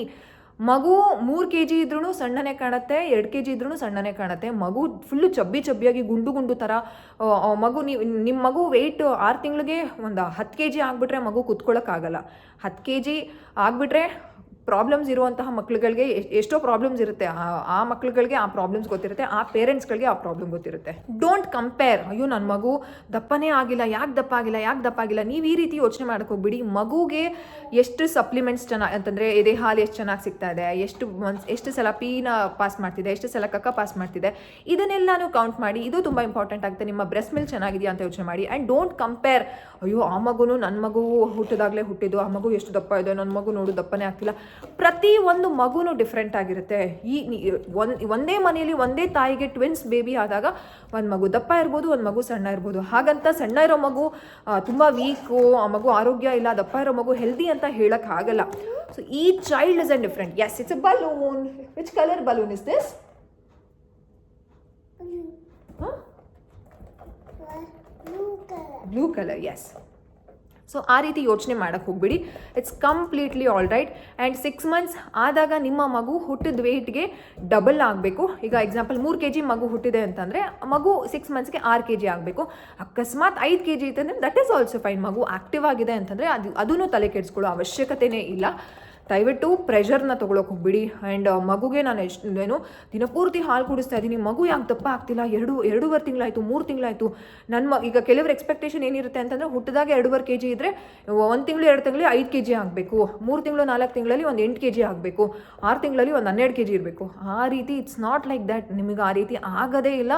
ಮಗು ಮೂರು ಕೆ ಜಿ ಇದ್ರೂ ಸಣ್ಣನೇ ಕಾಣುತ್ತೆ, ಎರಡು ಕೆ ಜಿ ಇದ್ರೂ ಸಣ್ಣನೇ ಕಾಣುತ್ತೆ. ಮಗು ಫುಲ್ಲು ಚಬ್ಬಿ ಚಬ್ಬಿಯಾಗಿ ಗುಂಡು ಗುಂಡು ಥರ ಮಗು ನೀವು ನಿಮ್ಮ ಮಗು ವೆಯ್ಟ್ ಆರು ತಿಂಗಳಿಗೆ ಒಂದು ಹತ್ತು ಕೆ ಜಿ ಆಗಿಬಿಟ್ರೆ ಮಗು ಕುತ್ಕೊಳ್ಳೋಕ್ಕಾಗಲ್ಲ ಹತ್ತು ಕೆ ಜಿ ಆಗಿಬಿಟ್ರೆ ಪ್ರಾಬ್ಲಮ್ಸ್ ಇರುವಂತಹ ಮಕ್ಳುಗಳಿಗೆ ಎಷ್ಟೋ ಪ್ರಾಬ್ಲಮ್ಸ್ ಇರುತ್ತೆ. ಆ- ಮಕ್ಳುಗಳಿಗೆ ಆ ಪ್ರಾಬ್ಲಮ್ಸ್ ಗೊತ್ತಿರುತ್ತೆ, ಆ ಪೇರೆಂಟ್ಸ್ಗಳಿಗೆ ಆ ಪ್ರಾಬ್ಲಮ್ ಗೊತ್ತಿರುತ್ತೆ. ಡೋಂಟ್ ಕಂಪೇರ್ ಅಯ್ಯೋ ನನ್ನ ಮಗು ದಪ್ಪನೇ ಆಗಿಲ್ಲ, ಯಾಕೆ ದಪ್ಪ ಆಗಿಲ್ಲ, ಯಾಕೆ ದಪ್ಪ ಆಗಿಲ್ಲ? ನೀವು ಈ ರೀತಿ ಯೋಚನೆ ಮಾಡ್ಕೋಬಿಡಿ ಮಗುಗೆ ಎಷ್ಟು ಸಪ್ಲಿಮೆಂಟ್ಸ್ ಚೆನ್ನಾಗಿ ಅಂತಂದರೆ ಎದೆ ಹಾಲು ಎಷ್ಟು ಚೆನ್ನಾಗಿ ಸಿಗ್ತಾ ಇದೆ, ಎಷ್ಟು ಮನ್ಸ್ ಎಷ್ಟು ಸಲ ಪೀನ ಪಾಸ್ ಮಾಡ್ತಿದೆ, ಎಷ್ಟು ಸಲ ಕಕ್ಕ ಪಾಸ್ ಮಾಡ್ತಿದೆ, ಇದನ್ನೆಲ್ಲನೂ ಕೌಂಟ್ ಮಾಡಿ. ಇದು ತುಂಬ ಇಂಪಾರ್ಟೆಂಟ್ ಆಗುತ್ತೆ. ನಿಮ್ಮ ಬ್ರೆಸ್ಟ್ ಮಿಲ್ ಚೆನ್ನಾಗಿದೆಯಾ ಅಂತ ಯೋಚನೆ ಮಾಡಿ. ಆ್ಯಂಡ್ ಡೋಂಟ್ ಕಂಪೇರ್ ಅಯ್ಯೋ, ಆ ಮಗುನು ನನ್ನ ಮಗು ಹುಟ್ಟಿದಾಗಲೇ ಹುಟ್ಟಿದ್ದು, ಆ ಮಗು ಎಷ್ಟು ದಪ್ಪ ಇದೆ ನನ್ನ ಮಗು ನೋಡು ದಪ್ಪನೇ ಆಗ್ತಿಲ್ಲ. ಪ್ರತಿ ಒಂದು ಮಗುನು ಡಿಫ್ರೆಂಟ್ ಆಗಿರುತ್ತೆ. ಈ ಒಂದೇ ಮನೆಯಲ್ಲಿ ಒಂದೇ ತಾಯಿಗೆ ಟ್ವಿನ್ಸ್ ಬೇಬಿ ಆದಾಗ ಒಂದು ಮಗು ದಪ್ಪ ಇರ್ಬೋದು ಒಂದು ಮಗು ಸಣ್ಣ ಇರ್ಬೋದು. ಹಾಗಂತ ಸಣ್ಣ ಇರೋ ಮಗು ತುಂಬ ವೀಕು ಆ ಮಗು ಆರೋಗ್ಯ ಇಲ್ಲ ದಪ್ಪ ಇರೋ ಮಗು ಹೆಲ್ದಿ ಅಂತ ಹೇಳೋಕ್ಕಾಗಲ್ಲ ಆಗಲ್ಲ. ಸೊ ಈ child is a different yes it's a balloon which colour balloon is this. Blue colour yes so ಆ ರೀತಿ ಯೋಚನೆ ಮಾಡೋಕ್ಕೆ ಹೋಗಬೇಡಿ. It's completely all right and six months ಆದಾಗ ನಿಮ್ಮ ಮಗು ಹುಟ್ಟಿದ ವೆಯ್ಟ್ಗೆ ಡಬಲ್ ಆಗಬೇಕು. ಈಗ ಎಕ್ಸಾಂಪಲ್ ಮೂರು ಕೆ ಜಿ ಮಗು ಹುಟ್ಟಿದೆ ಅಂತಂದರೆ, ಮಗು ಸಿಕ್ಸ್ ಮಂತ್ಸ್ಗೆ ಆರು ಕೆ ಜಿ ಆಗಬೇಕು. ಅಕಸ್ಮಾತ್ ಐದು ಕೆ ಜಿ ಇತ್ತಂದರೆ ದಟ್ ಈಸ್ ಆಲ್ಸೋ ಫೈನ್ ಮಗು ಆಕ್ಟಿವ್ ಆಗಿದೆ ಅಂತಂದರೆ ಅದು ಅದೂ ತಲೆ ಕೆಡಿಸ್ಕೊಳ್ಳೋ ಅವಶ್ಯಕತೆನೇ ಇಲ್ಲ. ದಯವಿಟ್ಟು ಪ್ರೆಷರ್ನ ತೊಗೊಳಕ್ಕೆ ಹೋಗ್ಬಿಡಿ. ಆ್ಯಂಡ್ ಮಗುಗೆ ನಾನು ಎಷ್ಟು, ಏನು ದಿನಪೂರ್ತಿ ಹಾಲು ಕುಡಿಸ್ತಾ ಇದ್ದೀನಿ ಮಗು ಯಾಕೆ ದಪ್ಪ ಆಗ್ತಿಲ್ಲ? ಎರಡು, ಎರಡೂವರೆ ತಿಂಗಳಾಯಿತು, ಮೂರು ತಿಂಗಳಾಯಿತು. ನನ್ನ ಮ, ಈಗ ಕೆಲವ್ರ ಎಕ್ಸ್ಪೆಕ್ಟೇಷನ್ ಏನಿರುತ್ತೆ ಅಂತಂದರೆ ಹುಟ್ಟಿದಾಗ ಎರಡೂವರೆ ಕೆ ಜಿ ಇದ್ದರೆ ಒಂದು ತಿಂಗಳು, ಎರಡು ತಿಂಗಳಲ್ಲಿ ಐದು ಕೆ ಜಿ ಆಗಬೇಕು. ಮೂರು ತಿಂಗಳು, ನಾಲ್ಕು ತಿಂಗಳಲ್ಲಿ ಒಂದು ಎಂಟು ಕೆ ಜಿ ಆಗಬೇಕು. ಆರು ತಿಂಗಳಲ್ಲಿ ಒಂದು ಹನ್ನೆರಡು ಕೆ ಜಿ ಇರಬೇಕು. ಆ ರೀತಿ ಇಟ್ಸ್ ನಾಟ್ ಲೈಕ್ ದ್ಯಾಟ್ ನಿಮಗೆ ಆ ರೀತಿ ಆಗೋದೇ ಇಲ್ಲ.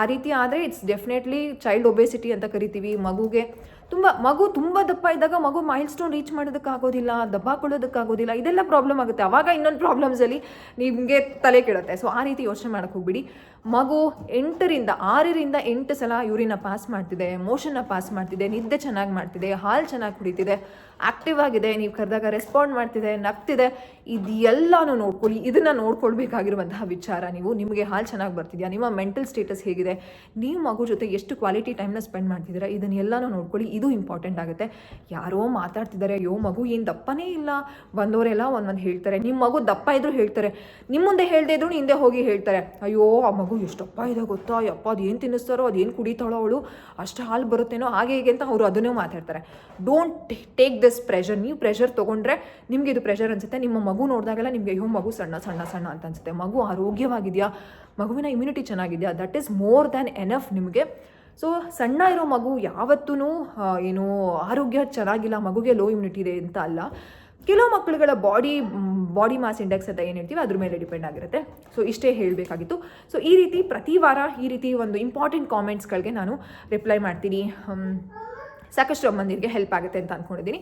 ಆ ರೀತಿ ಆದರೆ ಇಟ್ಸ್ ಡೆಫಿನೆಟ್ಲಿ ಚೈಲ್ಡ್ ಒಬೇಸಿಟಿ ಅಂತ ಕರಿತೀವಿ ಮಗುಗೆ. ತುಂಬ ಮಗು ತುಂಬ ದಪ್ಪ ಇದ್ದಾಗ ಮಗು ಮೈಲ್ ಸ್ಟೋನ್ ರೀಚ್ ಮಾಡೋದಕ್ಕಾಗೋದಿಲ್ಲ ದಬ್ಬ ಆಗೋದಿಲ್ಲ, ಇದೆಲ್ಲ ಪ್ರಾಬ್ಲಮ್ ಆಗುತ್ತೆ. ಅವಾಗ ಇನ್ನೊಂದು ಪ್ರಾಬ್ಲಮ್ಸಲ್ಲಿ ನಿಮಗೆ ತಲೆ ಕೆಡುತ್ತೆ. ಸೊ ಆ ರೀತಿ ಯೋಚನೆ ಮಾಡೋಕ್ಕೆ ಹೋಗ್ಬಿಡಿ. ಮಗು ಎಂಟರಿಂದ ಆರರಿಂದ ಎಂಟು ಸಲ ಯೂರಿನ ಪಾಸ್ ಮಾಡ್ತಿದೆ ಮೋಷನ್ನ ಪಾಸ್ ಮಾಡ್ತಿದೆ, ನಿದ್ದೆ ಚೆನ್ನಾಗಿ ಮಾಡ್ತಿದೆ, ಹಾಲು ಚೆನ್ನಾಗಿ ಕುಡಿತಿದೆ ಆಕ್ಟಿವ್ ಆಗಿದೆ, ನೀವು ಕರೆದಾಗ ರೆಸ್ಪಾಂಡ್ ಮಾಡ್ತಿದೆ, ನಗ್ತಿದೆ. ಇದೆಲ್ಲನೂ ನೋಡ್ಕೊಳ್ಳಿ, ಇದನ್ನು ನೋಡ್ಕೊಳ್ಬೇಕಾಗಿರುವಂತಹ ವಿಚಾರ. ನೀವು ನಿಮಗೆ ಹಾಲು ಚೆನ್ನಾಗಿ ಬರ್ತಿದೆಯಾ? ನಿಮ್ಮ ಮೆಂಟಲ್ ಸ್ಟೇಟಸ್ ಹೇಗಿದೆ? ನೀವು ಮಗು ಜೊತೆ ಎಷ್ಟು ಕ್ವಾಲಿಟಿ ಟೈಮ್ನ ಸ್ಪೆಂಡ್ ಮಾಡ್ತಿದ್ದೀರಾ? ಇದನ್ನೆಲ್ಲನೂ ನೋಡ್ಕೊಳ್ಳಿ, ಇದು ಇಂಪಾರ್ಟೆಂಟ್ ಆಗುತ್ತೆ. ಯಾರೋ ಮಾತಾಡ್ತಿದ್ದಾರೆ ಅಯ್ಯೋ ಮಗು, ಏನು ದಪ್ಪನೇ ಇಲ್ಲ? ಬಂದವರೆಲ್ಲ ಒಂದೊಂದು ಹೇಳ್ತಾರೆ. ನಿಮ್ಮ ಮಗು ದಪ್ಪ ಇದ್ರು ಹೇಳ್ತಾರೆ. ನಿಮ್ಮ ಮುಂದೆ ಹೇಳದೆ ಇದ್ರು ಹಿಂದೆ ಹೋಗಿ ಹೇಳ್ತಾರೆ. ಅಯ್ಯೋ, ಆ ಎಷ್ಟು ಎಷ್ಟಪ್ಪ ಇದೆ ಗೊತ್ತಾ? ಯಪ್ಪ ಅದು ಏನು ತಿನ್ನಿಸ್ತಾರೋ, ಅದೇನು ಕುಡಿತಾಳೋ ಅವಳು? ಅಷ್ಟು ಹಾಲು ಬರುತ್ತೇನೋ ಹಾಗೆ ಹೀಗೆ ಅಂತ ಅವರು ಅದನ್ನೇ ಮಾತಾಡ್ತಾರೆ. ಡೋಂಟ್ ಟೇಕ್ ದಿಸ್ ಪ್ರೆಷರ್ ನೀವು ಪ್ರೆಷರ್ ತೊಗೊಂಡ್ರೆ ನಿಮಗೆ ಇದು ಪ್ರೆಷರ್ ಅನಿಸುತ್ತೆ. ನಿಮ್ಮ ಮಗು ನೋಡಿದಾಗೆಲ್ಲ ನಿಮಗೆ, ಅಯ್ಯೋ, ಮಗು ಸಣ್ಣ ಸಣ್ಣ ಸಣ್ಣ ಅಂತ ಅನ್ಸುತ್ತೆ. ಮಗು ಆರೋಗ್ಯವಾಗಿದೆಯಾ? ಮಗುವಿನ ಇಮ್ಯುನಿಟಿ ಚೆನ್ನಾಗಿದೆಯಾ? That is more than enough ನಿಮಗೆ. ಸೊ ಸಣ್ಣ ಇರೋ ಮಗು ಯಾವತ್ತೂ ಏನು ಆರೋಗ್ಯ ಚೆನ್ನಾಗಿಲ್ಲ, ಮಗುಗೆ ಲೋ ಇಮ್ಯುನಿಟಿ ಇದೆ ಅಂತ ಅಲ್ಲ. ಕೆಲವು ಮಕ್ಕಳುಗಳ ಬಾಡಿ ಬಾಡಿ ಮಾಸ್ ಇಂಡೆಕ್ಸ್ ಅಂತ ಏನು ಹೇಳ್ತೀವಿ ಅದ್ರ ಮೇಲೆ ಡಿಪೆಂಡ್ ಆಗಿರುತ್ತೆ. ಸೊ ಇಷ್ಟೇ ಹೇಳಬೇಕಾಗಿತ್ತು. ಸೊ ಈ ರೀತಿ ಪ್ರತಿ ವಾರ ಈ ರೀತಿ ಒಂದು ಇಂಪಾರ್ಟೆಂಟ್ ಕಾಮೆಂಟ್ಸ್ಗಳಿಗೆ ನಾನು ರಿಪ್ಲೈ ಮಾಡ್ತೀನಿ. ಸಾಕಷ್ಟು ಅಮ್ಮಂದಿರಿಗೆ ಹೆಲ್ಪ್ ಆಗುತ್ತೆ ಅಂತ ಅಂದ್ಕೊಂಡಿದ್ದೀನಿ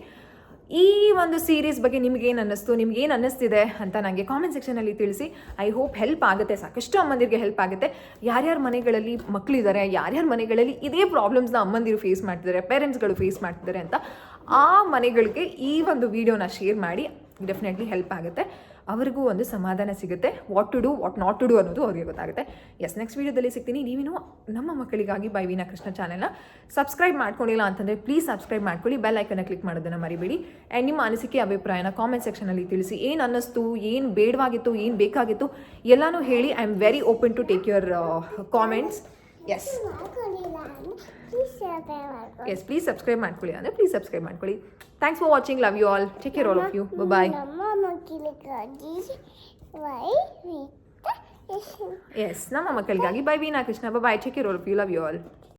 ಈ ಒಂದು ಸೀರೀಸ್ ಬಗ್ಗೆ ನಿಮ್ಗೆ ಏನು ಅನ್ನಿಸ್ತು, ನಿಮ್ಗೇನು ಅನ್ನಿಸ್ತಿದೆ ಅಂತ ನನಗೆ ಕಾಮೆಂಟ್ ಸೆಕ್ಷನಲ್ಲಿ ತಿಳಿಸಿ. ಐ ಹೋಪ್ ಹೆಲ್ಪ್ ಆಗುತ್ತೆ, ಸಾಕಷ್ಟು ಅಮ್ಮಂದಿರಿಗೆ ಹೆಲ್ಪ್ ಆಗುತ್ತೆ. ಯಾರ್ಯಾರ ಮನೆಗಳಲ್ಲಿ ಮಕ್ಕಳಿದ್ದಾರೆ ಯಾರ್ಯಾರ ಮನೆಗಳಲ್ಲಿ ಇದೇ ಪ್ರಾಬ್ಲಮ್ಸ್ನ ಅಮ್ಮಂದಿರು ಫೇಸ್ ಮಾಡ್ತಿದ್ದಾರೆ ಪೇರೆಂಟ್ಸ್ಗಳು ಫೇಸ್ ಮಾಡ್ತಿದ್ದಾರೆ ಅಂತ ಆ ಮನೆಗಳಿಗೆ ಈ ಒಂದು ವಿಡಿಯೋನ ಶೇರ್ ಮಾಡಿ ಡೆಫಿನೆಟ್ಲಿ ಹೆಲ್ಪ್ ಆಗುತ್ತೆ. ಅವರಿಗೂ ಒಂದು ಸಮಾಧಾನ ಸಿಗುತ್ತೆ. What to do what not to do ಅನ್ನೋದು ಅವ್ರಿಗೆ ಗೊತ್ತಾಗುತ್ತೆ. ಎಸ್ ನೆಕ್ಸ್ಟ್ ವೀಡಿಯೋದಲ್ಲಿ ಸಿಗ್ತೀನಿ. ನೀವೇನು ನಮ್ಮ ಮಕ್ಕಳಿಗಾಗಿ ಬೈ ವೀನಾ ಕೃಷ್ಣ ಚಾನೆಲ್ನ ಸಬ್ಸ್ಕ್ರೈಬ್ ಮಾಡ್ಕೊಂಡಿಲ್ಲ ಅಂತಂದರೆ ಪ್ಲೀಸ್ ಸಬ್ಸ್ಕ್ರೈಬ್ ಮಾಡ್ಕೊಳ್ಳಿ. ಬೆಲ್ ಐಕನ್ನ ಕ್ಲಿಕ್ ಮಾಡೋದನ್ನು ಮರಿಬೇಡಿ. ಆ್ಯಂಡ್ ನಿಮ್ಮ ಅನಿಸಿಕೆ, ಅಭಿಪ್ರಾಯನ ಕಾಮೆಂಟ್ ಸೆಕ್ಷನಲ್ಲಿ ತಿಳಿಸಿ. ಏನು ಅನ್ನಿಸ್ತು, ಏನು ಬೇಡವಾಗಿತ್ತು, ಏನು ಬೇಕಾಗಿತ್ತು ಎಲ್ಲನೂ ಹೇಳಿ. I am very open to take your comments yes ಮಾಡ್ಕೊಂಡಿಲ್ಲ ಅಂದ್ರೆ please subscribe ಮಾಡ್ಕೊಳ್ಳಿ. ಎಸ್ ಪ್ಲೀಸ್ ಸಬ್ಸ್ಕ್ರೈಬ್ ಮಾಡ್ಕೊಳ್ಳಿ ಅಂದರೆ ಪ್ಲೀಸ್ ಸಬ್ಸ್ಕ್ರೈಬ್ ಮಾಡ್ಕೊಳ್ಳಿ thanks for watching love you all take care all of you bye ನಮ್ಮ ಮಕ್ಕಳಿಗಾಗಿ ವೈ ವಿತ್ತ ಎಸ್ ನಮ್ಮ ಮಕ್ಕಳಿಗಾಗಿ by Veena Krishna bye take care all of you love you all